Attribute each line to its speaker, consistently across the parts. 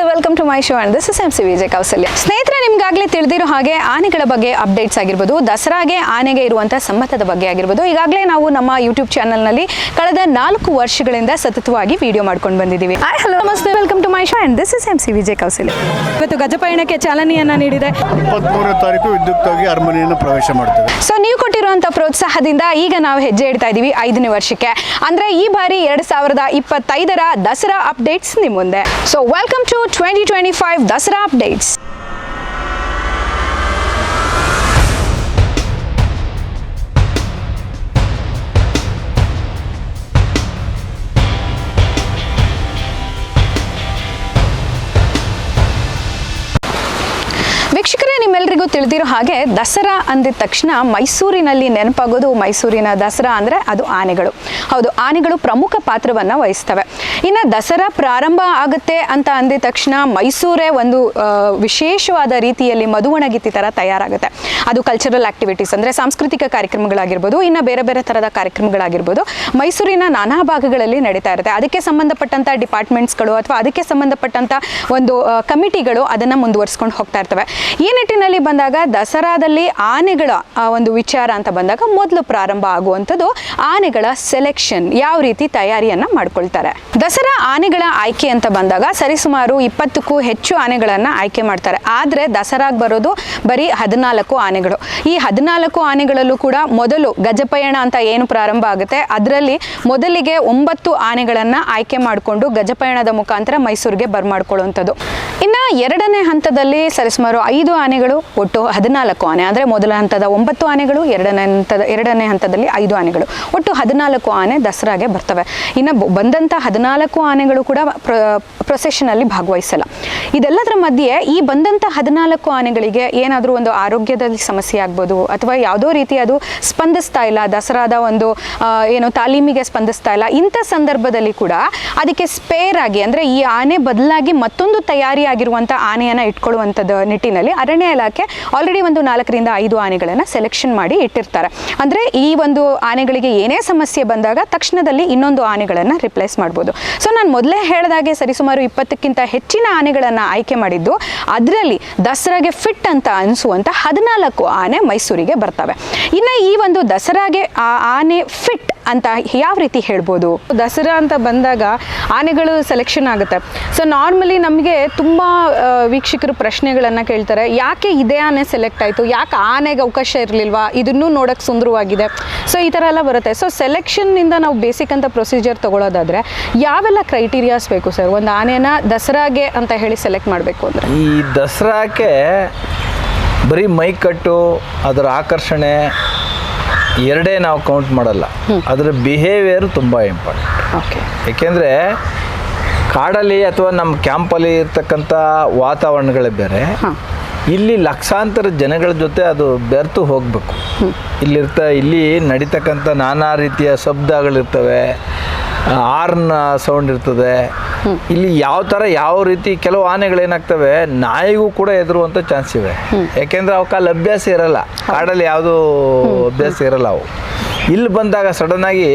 Speaker 1: ನಮಸ್ತೆ welcome to my show and this is M C Vijay Kausalya ಸ್ನೇಹಿತರೆ ನಿಮ್ಗಾಗಲೇ ತಿಳಿದಿರೋ ಹಾಗೆ ಆನೆಗಳ ಬಗ್ಗೆ ಅಪ್ಡೇಟ್ಸ್ ಆಗಿರ್ಬೋದು ದಸರಾಗೆ ಆನೆಗೆ ಇರುವಂಥ ಸಮ್ಮತದ ಬಗ್ಗೆ ಆಗಿರ್ಬೋದು. ಈಗಾಗಲೇ ನಾವು ನಮ್ಮ ಯೂಟ್ಯೂಬ್ ಚಾನಲ್ನಲ್ಲಿ ಕಳೆದ ನಾಲ್ಕು ವರ್ಷಗಳಿಂದ ಸತತವಾಗಿ ವಿಡಿಯೋ ಮಾಡ್ಕೊಂಡು ಬಂದಿದ್ದೀವಿ. ಹಲೋ ನಮಸ್ತೆ welcome to my show and this is M C Vijay Kausalya ಇವತ್ತು ಗಜಪಯಣಕ್ಕೆ ಚಾಲನೆಯನ್ನ ನೀಡಿದೆ.
Speaker 2: ತಾರೀಕು ಅರಮನೆಯನ್ನು ಪ್ರವೇಶ ಮಾಡ್ತೇವೆ.
Speaker 1: ಸೊ ನೀವು ಕೊಟ್ಟಿರುವಂಥ ಪ್ರೋತ್ಸಾಹದಿಂದ ಈಗ ನಾವು ಹೆಜ್ಜೆ ಇಡ್ತಾ ಇದ್ದೀವಿ ಐದನೇ ವರ್ಷಕ್ಕೆ. ಅಂದ್ರೆ ಈ ಬಾರಿ ಎರಡು ಸಾವಿರದ ಇಪ್ಪತ್ತೈದರ ದಸರಾ ಅಪ್ಡೇಟ್ಸ್ ನಿಮ್ಮ ಮುಂದೆ so welcome to 2025 Dasara updates. ನಿಮ್ಮೆಲ್ಲರಿಗೂ ತಿಳಿದಿರೋ ಹಾಗೆ ದಸರಾ ಅಂದಿದ ತಕ್ಷಣ ಮೈಸೂರಿನಲ್ಲಿ ನೆನಪಾಗೋದು ಮೈಸೂರಿನ ದಸರಾ ಅಂದರೆ ಅದು ಆನೆಗಳು. ಹೌದು, ಆನೆಗಳು ಪ್ರಮುಖ ಪಾತ್ರವನ್ನು ವಹಿಸ್ತವೆ. ಇನ್ನು ದಸರಾ ಪ್ರಾರಂಭ ಆಗುತ್ತೆ ಅಂತ ಅಂದಿದ ತಕ್ಷಣ ಮೈಸೂರೇ ಒಂದು ವಿಶೇಷವಾದ ರೀತಿಯಲ್ಲಿ ಮಧುವಣಗಿತ್ತಿ ಥರ ತಯಾರಾಗುತ್ತೆ. ಅದು ಕಲ್ಚರಲ್ ಆಕ್ಟಿವಿಟೀಸ್ ಅಂದರೆ ಸಾಂಸ್ಕೃತಿಕ ಕಾರ್ಯಕ್ರಮಗಳಾಗಿರ್ಬೋದು, ಇನ್ನು ಬೇರೆ ಬೇರೆ ಥರದ ಕಾರ್ಯಕ್ರಮಗಳಾಗಿರ್ಬೋದು, ಮೈಸೂರಿನ ನಾನಾ ಭಾಗಗಳಲ್ಲಿ ನಡೀತಾ ಇರುತ್ತೆ. ಅದಕ್ಕೆ ಸಂಬಂಧಪಟ್ಟಂಥ ಡಿಪಾರ್ಟ್ಮೆಂಟ್ಸ್ಗಳು ಅಥವಾ ಅದಕ್ಕೆ ಸಂಬಂಧಪಟ್ಟಂಥ ಒಂದು ಕಮಿಟಿಗಳು ಅದನ್ನು ಮುಂದುವರಿಸ್ಕೊಂಡು ಹೋಗ್ತಾ ಇರ್ತವೆ. ಈ ನಿಟ್ಟಿನಲ್ಲಿ ಬಂದಾಗ ದಸರಾದಲ್ಲಿ ಆನೆಗಳ ಒಂದು ವಿಚಾರ ಅಂತ ಬಂದಾಗ ಮೊದಲು ಪ್ರಾರಂಭ ಆಗುವಂಥದ್ದು ಆನೆಗಳ ಸೆಲೆಕ್ಷನ್ ಯಾವ ರೀತಿ ತಯಾರಿಯನ್ನು ಮಾಡ್ಕೊಳ್ತಾರೆ. ದಸರಾ ಆನೆಗಳ ಆಯ್ಕೆ ಅಂತ ಬಂದಾಗ ಸರಿಸುಮಾರು ಇಪ್ಪತ್ತಕ್ಕೂ ಹೆಚ್ಚು ಆನೆಗಳನ್ನು ಆಯ್ಕೆ ಮಾಡ್ತಾರೆ. ಆದರೆ ದಸರಾಗ ಬರೋದು ಬರೀ ಹದಿನಾಲ್ಕು ಆನೆಗಳು. ಈ ಹದಿನಾಲ್ಕು ಆನೆಗಳಲ್ಲೂ ಕೂಡ ಮೊದಲು ಗಜಪಯಣ ಅಂತ ಏನು ಪ್ರಾರಂಭ ಆಗುತ್ತೆ, ಅದರಲ್ಲಿ ಮೊದಲಿಗೆ ಒಂಬತ್ತು ಆನೆಗಳನ್ನು ಆಯ್ಕೆ ಮಾಡಿಕೊಂಡು ಗಜಪಯಣದ ಮುಖಾಂತರ ಮೈಸೂರಿಗೆ ಬರ್ಮಾಡ್ಕೊಳ್ಳುವಂಥದ್ದು. ಇನ್ನು ಎರಡನೇ ಹಂತದಲ್ಲಿ ಸರಿಸುಮಾರು ಐದು ಆನೆಗಳು ಒಟ್ಟು ಹದಿನಾಲ್ಕು ಆನೆ, ಅಂದರೆ ಮೊದಲ ಹಂತದ ಒಂಬತ್ತು ಆನೆಗಳು, ಎರಡನೇ ಹಂತದ, ಎರಡನೇ ಹಂತದಲ್ಲಿ ಐದು ಆನೆಗಳು. ಒಟ್ಟು ಹದಿನಾಲ್ಕು ಆನೆ ದಸರಾಗೆ ಬರ್ತವೆ. ಇನ್ನು ಬಂದಂಥ ಹದಿನಾಲ್ಕು ಆನೆಗಳು ಕೂಡ ಪ್ರೊಸೆಷನಲ್ಲಿ ಭಾಗವಹಿಸಲ್ಲ. ಇದೆಲ್ಲದರ ಮಧ್ಯೆ ಈ ಬಂದಂಥ ಹದಿನಾಲ್ಕು ಆನೆಗಳಿಗೆ ಏನಾದರೂ ಒಂದು ಆರೋಗ್ಯದಲ್ಲಿ ಸಮಸ್ಯೆ ಆಗ್ಬೋದು, ಅಥವಾ ಯಾವುದೋ ರೀತಿ ಅದು ಸ್ಪಂದಿಸ್ತಾ ಇಲ್ಲ, ದಸರಾದ ಒಂದು ಏನು ತಾಲೀಮಿಗೆ ಸ್ಪಂದಿಸ್ತಾ ಇಲ್ಲ, ಇಂಥ ಸಂದರ್ಭದಲ್ಲಿ ಕೂಡ ಅದಕ್ಕೆ ಸ್ಪೇರ್ ಆಗಿ, ಅಂದರೆ ಈ ಆನೆ ಬದಲಾಗಿ ಮತ್ತೊಂದು ತಯಾರಿಯಾಗಿರುವಂಥ ಆನೆಯನ್ನು ಇಟ್ಕೊಳ್ಳುವಂಥದ್ದು ನಿಟ್ಟಿನಲ್ಲಿ ಅರಣ್ಯ ಇಲಾಖೆ ಆಲ್ರೆಡಿ ಒಂದು ನಾಲ್ಕರಿಂದ ಐದು ಆನೆಗಳನ್ನು ಸೆಲೆಕ್ಷನ್ ಮಾಡಿ ಇಟ್ಟಿರ್ತಾರೆ. ಅಂದರೆ ಈ ಒಂದು ಆನೆಗಳಿಗೆ ಏನೇ ಸಮಸ್ಯೆ ಬಂದಾಗ ತಕ್ಷಣದಲ್ಲಿ ಇನ್ನೊಂದು ಆನೆಗಳನ್ನು ರಿಪ್ಲೇಸ್ ಮಾಡ್ಬೋದು. ಸೊ ನಾನು ಮೊದಲೇ ಹೇಳಿದಾಗೆ ಸರಿಸುಮಾರು ಇಪ್ಪತ್ತಕ್ಕಿಂತ ಹೆಚ್ಚಿನ ಆನೆಗಳನ್ನು ಆಯ್ಕೆ ಮಾಡಿದ್ದು, ಅದರಲ್ಲಿ ದಸರಾಗೆ ಫಿಟ್ ಅಂತ ಅನಿಸುವಂಥ ಹದಿನಾಲ್ಕು ಆನೆ ಮೈಸೂರಿಗೆ ಬರ್ತವೆ. ಇನ್ನು ಈ ಒಂದು ದಸರಾಗೆ ಆ ಆನೆ ಫಿಟ್ ಅಂತ ಯಾವ ರೀತಿ ಹೇಳ್ಬೋದು? ದಸರಾ ಅಂತ ಬಂದಾಗ ಆನೆಗಳು ಸೆಲೆಕ್ಷನ್ ಆಗುತ್ತೆ. ಸೊ ನಾರ್ಮಲಿ ನಮಗೆ ತುಂಬ ವೀಕ್ಷಕರು ಪ್ರಶ್ನೆಗಳನ್ನು ಕೇಳ್ತಾರೆ, ಯಾಕೆ ಇದೇ ಆನೆ ಸೆಲೆಕ್ಟ್ ಆಯಿತು. ಯಾಕೆ ಆನೆಗೆ ಅವಕಾಶ ಇರಲಿಲ್ವಾ? ಇದನ್ನೂ ನೋಡೋಕ್ಕೆ ಸುಂದರವಾಗಿದೆ. ಸೊ ಈ ಥರ ಎಲ್ಲ ಬರುತ್ತೆ. ಸೊ ಸೆಲೆಕ್ಷನ್ನಿಂದ ನಾವು ಬೇಸಿಕ್ ಅಂತ ಪ್ರೊಸೀಜರ್ ತೊಗೊಳೋದಾದರೆ ಯಾವೆಲ್ಲ ಕ್ರೈಟೀರಿಯಾಸ್ ಬೇಕು ಸರ್ ಒಂದು ಆನೆನ ದಸರಾಗೆ ಅಂತ ಹೇಳಿ ಸೆಲೆಕ್ಟ್ ಮಾಡಬೇಕು ಅಂದರೆ.
Speaker 3: ಈ ದಸರಾಕ್ಕೆ ಬರೀ ಮೈಕಟ್ಟು ಅದರ ಆಕರ್ಷಣೆ ಎರಡೇ ನಾವು ಕೌಂಟ್ ಮಾಡಲ್ಲ. ಅದರ ಬಿಹೇವಿಯರ್ ತುಂಬ ಇಂಪಾರ್ಟೆಂಟ್
Speaker 1: ಓಕೆ
Speaker 3: ಏಕೆಂದರೆ ಕಾಡಲ್ಲಿ ಅಥವಾ ನಮ್ಮ ಕ್ಯಾಂಪಲ್ಲಿ ಇರ್ತಕ್ಕಂಥ ವಾತಾವರಣಗಳೇ ಬೇರೆ. ಇಲ್ಲಿ ಲಕ್ಷಾಂತರ ಜನಗಳ ಜೊತೆ ಅದು ಬೆರೆತು ಹೋಗಬೇಕು. ಇಲ್ಲಿರ್ತ ಇಲ್ಲಿ ನಡೀತಕ್ಕಂಥ ನಾನಾ ರೀತಿಯ ಶಬ್ದಗಳಿರ್ತವೆ ಆರ್ನ್ ಸೌಂಡ್ ಇರ್ತದೆ. ಇಲ್ಲಿ ಯಾವ ಥರ ಯಾವ ರೀತಿ ಕೆಲವು ಆನೆಗಳೇನಾಗ್ತವೆ ನಾಯಿಗೂ ಕೂಡ ಎದುರುವಂಥ ಚಾನ್ಸ್ ಇವೆ. ಯಾಕೆಂದರೆ ಅವಕ್ಕೆ ಅಲ್ಲಿ ಅಭ್ಯಾಸ ಇರಲ್ಲ. ಕಾಡಲ್ಲಿ ಯಾವುದೂ ಅಭ್ಯಾಸ ಇರಲ್ಲ ಅವು. ಇಲ್ಲಿ ಬಂದಾಗ ಸಡನ್ನಾಗಿ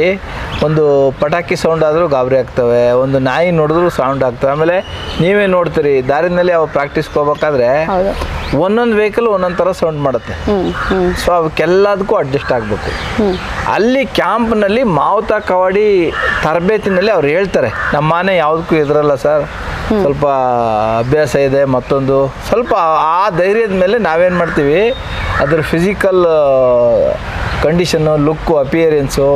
Speaker 3: ಒಂದು ಪಟಾಕಿ ಸೌಂಡ್ ಆದರೂ ಗಾಬರಿ ಆಗ್ತವೆ ಒಂದು ನಾಯಿ ನೋಡಿದ್ರು ಸೌಂಡ್ ಆಗ್ತವೆ. ಆಮೇಲೆ ನೀವೇ ನೋಡ್ತೀರಿ ದಾರಿನಲ್ಲಿ ಅವ್ರು ಪ್ರಾಕ್ಟೀಸ್ಗೆ ಹೋಗ್ಬೇಕಾದ್ರೆ ಒಂದೊಂದು ವೆಹಿಕಲ್ ಒಂದೊಂದು ಥರ ಸೌಂಡ್ ಮಾಡುತ್ತೆ. ಸೊ ಅವಕ್ಕೆಲ್ಲದಕ್ಕೂ ಅಡ್ಜಸ್ಟ್ ಆಗಬೇಕು. ಅಲ್ಲಿ ಕ್ಯಾಂಪ್ನಲ್ಲಿ ಮಾವುತ ಕವಾಡಿ ತರಬೇತಿನಲ್ಲಿ ಅವ್ರು ಹೇಳ್ತಾರೆ ನಮ್ಮ ಮನೆ ಯಾವುದಕ್ಕೂ ಇದ್ರಲ್ಲ ಸರ್ ಸ್ವಲ್ಪ ಅಭ್ಯಾಸ ಇದೆ ಮತ್ತೊಂದು ಸ್ವಲ್ಪ ಆ ಧೈರ್ಯದ ಮೇಲೆ ನಾವೇನು ಮಾಡ್ತೀವಿ ಅದ್ರ physical condition look appearance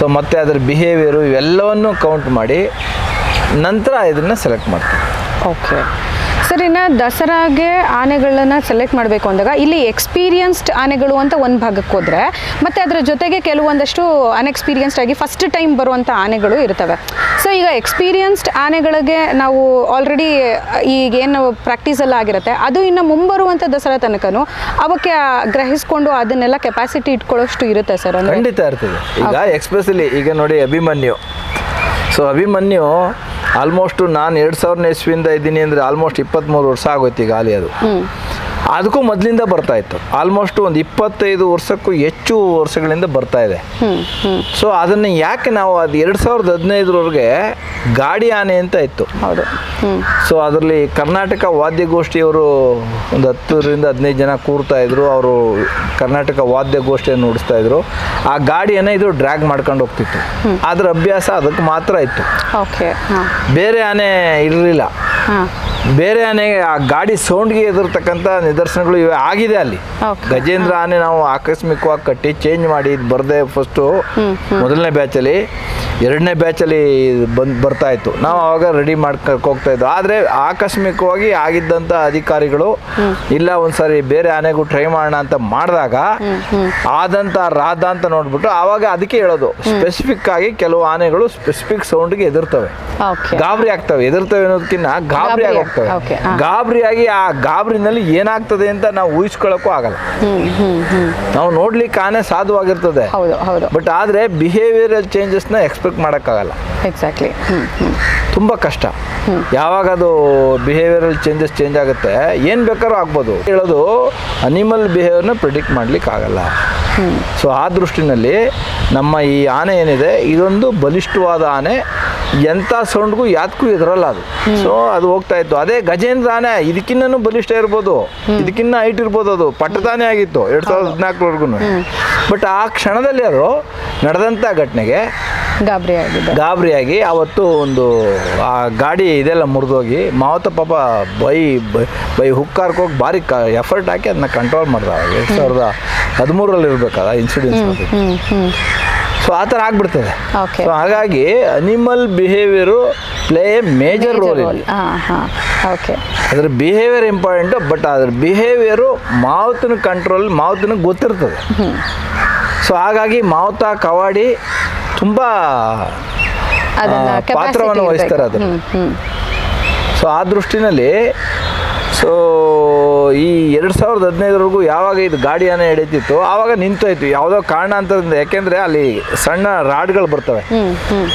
Speaker 3: so ಮತ್ತು ಅದರ ಬಿಹೇವಿಯರು ಇವೆಲ್ಲವನ್ನು ಕೌಂಟ್ ಮಾಡಿ ನಂತರ ಇದನ್ನು ಸೆಲೆಕ್ಟ್ ಮಾಡ್ತೀವಿ.
Speaker 1: ಓಕೆ ಸರ್ ಇನ್ನು ದಸರಾಗೆ ಆನೆಗಳನ್ನ ಸೆಲೆಕ್ಟ್ ಮಾಡಬೇಕು ಅಂದಾಗ ಇಲ್ಲಿ ಎಕ್ಸ್ಪೀರಿಯನ್ಸ್ಡ್ ಆನೆಗಳು ಅಂತ ಒಂದು ಭಾಗಕ್ಕೆ ಹೋದರೆ ಮತ್ತು ಅದರ ಜೊತೆಗೆ ಕೆಲವೊಂದಷ್ಟು ಅನ್ಎಕ್ಸ್ಪೀರಿಯನ್ಸ್ಡ್ ಆಗಿ ಫಸ್ಟ್ ಟೈಮ್ ಬರುವಂಥ ಆನೆಗಳು ಇರ್ತವೆ. ಸೊ ಈಗ ಎಕ್ಸ್ಪೀರಿಯನ್ಸ್ಡ್ ಆನೆಗಳಿಗೆ ನಾವು ಆಲ್ರೆಡಿ ಈಗೇನು ಪ್ರಾಕ್ಟೀಸೆಲ್ಲ ಆಗಿರುತ್ತೆ ಅದು ಇನ್ನು ಮುಂಬರುವಂಥ ದಸರಾ ತನಕನೂ ಅವಕ್ಕೆ ಗ್ರಹಿಸಿಕೊಂಡು ಅದನ್ನೆಲ್ಲ ಕೆಪಾಸಿಟಿ ಇಟ್ಕೊಳ್ಳೋಷ್ಟು ಇರುತ್ತೆ ಸರ್
Speaker 3: ಖಂಡಿತ ಇರ್ತದೆ. ಈಗ ಎಕ್ಸ್ಪ್ರೆಸ್ಲಿ ಈಗ ನೋಡಿ ಅಭಿಮನ್ಯು. ಸೊ ಅಭಿಮನ್ಯು ಆಲ್ಮೋಸ್ಟ್ ನಾನು ಎರಡು ಸಾವಿರನೇ ಇಸ್ವಿಯಿಂದ ಇದ್ದೀನಿ ಅಂದರೆ ಆಲ್ಮೋಸ್ಟ್ ಇಪ್ಪತ್ತ್ಮೂರು ವರ್ಷ ಆಗೋಯ್ತು ಈಗ ಆಲಿ ಅದು. ಅದಕ್ಕೂ ಮೊದಲಿಂದ ಬರ್ತಾ ಇತ್ತು. ಆಲ್ಮೋಸ್ಟ್ ಒಂದು ಇಪ್ಪತ್ತೈದು ವರ್ಷಕ್ಕೂ ಹೆಚ್ಚು ವರ್ಷಗಳಿಂದ ಬರ್ತಾ ಇದೆ. ಸೊ ಅದನ್ನು ಯಾಕೆ ನಾವು ಅದು ಎರಡು ಸಾವಿರದ ಹದಿನೈದರವರೆಗೆ ಗಾಡಿ ಆನೆ ಅಂತ ಇತ್ತು.
Speaker 1: ಹೌದು.
Speaker 3: ಸೊ ಅದರಲ್ಲಿ ಕರ್ನಾಟಕ ವಾದ್ಯಗೋಷ್ಠಿಯವರು ಒಂದು ಹತ್ತರಿಂದ ಹದಿನೈದು ಜನ ಕೂರ್ತಾ ಇದ್ರು. ಅವರು ಕರ್ನಾಟಕ ವಾದ್ಯಗೋಷ್ಠಿಯನ್ನು ನುಡಿಸ್ತಾ ಇದ್ರು. ಆ ಗಾಡಿಯನ್ನು ಇದು ಡ್ರ್ಯಾಗ್ ಮಾಡ್ಕೊಂಡು ಹೋಗ್ತಿತ್ತು. ಅದ್ರ ಅಭ್ಯಾಸ ಅದಕ್ಕೆ ಮಾತ್ರ ಇತ್ತು. ಬೇರೆ ಆನೆ ಇರಲಿಲ್ಲ. ಬೇರೆ ಆನೆ ಆ ಗಾಡಿ ಸೌಂಡ್ಗೆ ಎದುರ್ತಕ್ಕಂಥ ನಿದರ್ಶನಗಳು ಇವೆ ಆಗಿದೆ ಅಲ್ಲಿ. ಗಜೇಂದ್ರ ಆನೆ ನಾವು ಆಕಸ್ಮಿಕವಾಗಿ ಕಟ್ಟಿ ಚೇಂಜ್ ಮಾಡಿ ಇದು ಬರದೆ ಫಸ್ಟು ಮೊದಲನೇ ಬ್ಯಾಚಲ್ಲಿ ಎರಡನೇ ಬ್ಯಾಚಲ್ಲಿ ಬಂದು ಬರ್ತಾ ಇತ್ತು. ನಾವು ಆವಾಗ ರೆಡಿ ಮಾಡ್ಕೊಂಡು ಹೋಗ್ತಾ ಇದ್ವು. ಆದರೆ ಆಕಸ್ಮಿಕವಾಗಿ ಆಗಿದ್ದಂಥ ಅಧಿಕಾರಿಗಳು ಇಲ್ಲ ಒಂದ್ಸರಿ ಬೇರೆ ಆನೆಗೂ ಟ್ರೈ ಮಾಡೋಣ ಅಂತ ಮಾಡಿದಾಗ ಆದಂಥ ರಾಧ ಅಂತ ನೋಡ್ಬಿಟ್ಟು ಆವಾಗ ಅದಕ್ಕೆ ಹೇಳೋದು ಸ್ಪೆಸಿಫಿಕ್ ಆಗಿ ಕೆಲವು ಆನೆಗಳು ಸ್ಪೆಸಿಫಿಕ್ ಸೌಂಡ್ಗೆ ಎದುರ್ತವೆ. ಗಾಬರಿ ಆಗ್ತವೆ. ಎದುರ್ತವೆ ಅನ್ನೋದಕ್ಕಿಂತ ಗಾಬರಿ ಆಗಿ
Speaker 1: ಹಾ.
Speaker 3: ಗಾಬರಿಯಾಗಿ ಆ ಗಾಬರಿನಲ್ಲಿ ಏನಾಗ್ತದೆ ಅಂತ ನಾವು ಊಹಿಸ್ಕೊಳ್ಳೋಕ್ಕೂ ಆಗಲ್ಲ. ನಾವು ನೋಡ್ಲಿಕ್ಕೆ ಆನೆ ಸಾಧುವಾಗಿರ್ತದೆ. ಬಟ್ ಆದರೆ ಬಿಹೇವಿಯರಲ್ ಚೇಂಜಸ್ನ ಎಕ್ಸ್ಪೆಕ್ಟ್ ಮಾಡೋಕ್ಕಾಗಲ್ಲ.
Speaker 1: ಎಕ್ಸಾಕ್ಟ್ಲಿ
Speaker 3: ತುಂಬ ಕಷ್ಟ. ಯಾವಾಗ ಅದು ಬಿಹೇವಿಯರಲ್ ಚೇಂಜಸ್ ಚೇಂಜ್ ಆಗುತ್ತೆ ಏನು ಬೇಕಾದ್ರೂ ಆಗ್ಬೋದು. ಹೇಳೋದು ಅನಿಮಲ್ ಬಿಹೇವಿಯರ್ನ ಪ್ರಿಡಿಕ್ಟ್ ಮಾಡ್ಲಿಕ್ಕೆ ಆಗಲ್ಲ. ಸೊ ಆ ದೃಷ್ಟಿನಲ್ಲಿ ನಮ್ಮ ಈ ಆನೆ ಏನಿದೆ ಇದೊಂದು ಬಲಿಷ್ಠವಾದ ಆನೆ. ಎಂಥ ಸೌಂಡ್ಗೂ ಯಾತಕ್ಕೂ ಎದುರಲ್ಲ ಅದು. ಸೊ ಅದು ಹೋಗ್ತಾ ಇತ್ತು. ಅದೇ ಗಜೇಂದ್ರ ತಾನೇ ಇದಕ್ಕಿನ್ನೂ ಬಲಿಷ್ಠ ಇರ್ಬೋದು. ಇದಕ್ಕಿನ್ನ ಹೈಟ್ ಇರ್ಬೋದು ಅದು. ಪಟ್ಟದಾನೇ ಆಗಿತ್ತು ಎರಡ್ ಸಾವಿರದ ಹದಿನಾಲ್ಕರವರೆಗೂ ಬಟ್ ಆ ಕ್ಷಣದಲ್ಲಿ ಅವರು ನಡೆದಂಥ ಘಟನೆಗೆ ಗಾಬರಿಯಾಗಿ ಅವತ್ತು ಒಂದು ಆ ಗಾಡಿ ಇದೆಲ್ಲ ಮುರಿದೋಗಿ ಮಾವತ ಪಾಪ ಬೈ ಬೈ- ಹುಕ್ಕಾರ್ಕೋಗಿ ಭಾರಿ ಕ ಎಫರ್ಟ್ ಹಾಕಿ ಅದನ್ನ ಕಂಟ್ರೋಲ್ ಮಾಡ್ದ. ಎರಡು ಸಾವಿರದ ಹದಿಮೂರರಲ್ಲಿ ಇರಬೇಕಲ್ಲ ಇನ್ಸಿಡೆನ್ಸ್ ಸೊ ಆ ಥರ ಆಗ್ಬಿಡ್ತದೆ. ಸೊ ಹಾಗಾಗಿ animal behaviour play a major role ಇಲ್ಲಿ.
Speaker 1: ಓಕೆ
Speaker 3: ಅದ್ರ ಬಿಹೇವಿಯರ್ ಇಂಪಾರ್ಟೆಂಟು ಬಟ್ ಅದ್ರ ಬಿಹೇವಿಯರು ಮಾವತನ ಕಂಟ್ರೋಲ್ ಮಾವತನ ಗೊತ್ತಿರ್ತದೆ. ಸೊ ಹಾಗಾಗಿ ಮಾವತ ಕವಾಡಿ ತುಂಬ ಪಾತ್ರವನ್ನು. ವಹಿಸ್ತಾರೆ ಅದು ಸೊ ಆ ದೃಷ್ಟಿನಲ್ಲಿ ಸೊ ಈ ಎರಡು ಸಾವಿರದ ಹದಿನೈದರವರೆಗೂ ಯಾವಾಗ ಇದು ಗಾಡಿಯನ್ನು ಎಡೀತಿತ್ತು ಆವಾಗ ನಿಂತೋಯ್ತು. ಯಾವುದೋ ಕಾರಣ ಅಂತಂದ್ರೆ ಯಾಕೆಂದರೆ ಅಲ್ಲಿ ಸಣ್ಣ ರಾಡ್ಗಳು ಬರ್ತವೆ.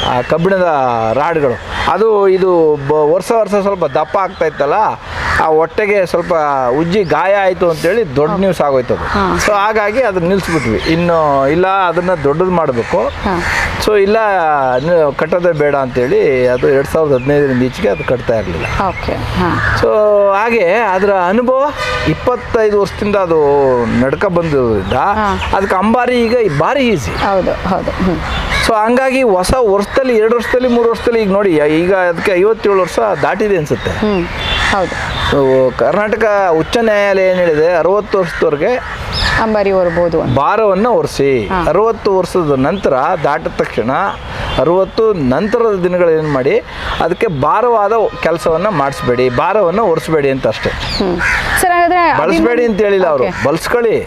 Speaker 3: ಆ ಕಬ್ಬಿಣದ ರಾಡ್ಗಳು. ಅದು ಇದು ಬ- ವರ್ಷ ವರ್ಷ ಸ್ವಲ್ಪ ದಪ್ಪ ಆಗ್ತಾ ಇತ್ತಲ್ಲ ಆ ಹೊಟ್ಟೆಗೆ ಸ್ವಲ್ಪ ಉಜ್ಜಿ ಗಾಯ ಆಯಿತು ಅಂತೇಳಿ ದೊಡ್ಡ ನ್ಯೂಸ್ ಆಗೋಯ್ತು ಅದು ಸೊ ಹಾಗಾಗಿ ಅದನ್ನು ನಿಲ್ಲಿಸ್ಬಿಟ್ವಿ ಇನ್ನು ಇಲ್ಲ ಅದನ್ನು ದೊಡ್ಡದು ಮಾಡಬೇಕು. ಸೊ ಇಲ್ಲ ಕಟ್ಟೋದೇ ಬೇಡ ಅಂತೇಳಿ ಅದು ಎರಡು ಸಾವಿರದ ಹದಿನೈದರಿಂದ ಈಚೆಗೆ ಅದು ಕಟ್ತಾ ಇರಲಿಲ್ಲ.
Speaker 1: ಓಕೆ.
Speaker 3: ಸೊ ಹಾಗೆ ಅದರ ಅನುಭವ? ಇಪ್ಪತ್ತೈದು ವರ್ಷದಿಂದ ಅದು ನಡ್ಕ ಬಂದಿರೋದ್ರಿಂದ. ಅದಕ್ಕೆ ಅಂಬಾರಿ ಈಗ ಭಾರಿ ಈಸಿ.
Speaker 1: ಹೌದು ಹೌದು
Speaker 3: ಸೊ ಹಂಗಾಗಿ ಹೊಸ ವರ್ಷದಲ್ಲಿ ಎರಡು ವರ್ಷದಲ್ಲಿ ಮೂರು ವರ್ಷದಲ್ಲಿ ಈಗ ನೋಡಿ ಈಗ ಅದಕ್ಕೆ ಐವತ್ತೇಳು ವರ್ಷ ದಾಟಿದೆ ಅನಿಸುತ್ತೆ.
Speaker 1: ಹೌದು.
Speaker 3: ಸೊ ಕರ್ನಾಟಕ ಉಚ್ಚ ನ್ಯಾಯಾಲಯ ಏನು ಹೇಳಿದೆ ಅರವತ್ತು ವರ್ಷದವರೆಗೆ
Speaker 1: ಅಂಬಾರಿ ಹೊರಬಹುದು
Speaker 3: ಭಾರವನ್ನು ಒರೆಸಿ. ಅರವತ್ತು ವರ್ಷದ ನಂತರ ದಾಟಿದ ತಕ್ಷಣ ಅರವತ್ತು ನಂತರದ ದಿನಗಳು ಏನು ಮಾಡಿ ಅದಕ್ಕೆ ಭಾರವಾದ ಕೆಲಸವನ್ನು ಮಾಡಿಸ್ಬೇಡಿ ಭಾರವನ್ನು ಒರೆಸ್ಬೇಡಿ ಅಂತ ಅಷ್ಟೇ. ಬಳಸ್ಬೇಡಿ ಅಂತ ಹೇಳಿಲ್ಲ ಅವರು. ಬಳಸ್ಕೊಳ್ಳಿ.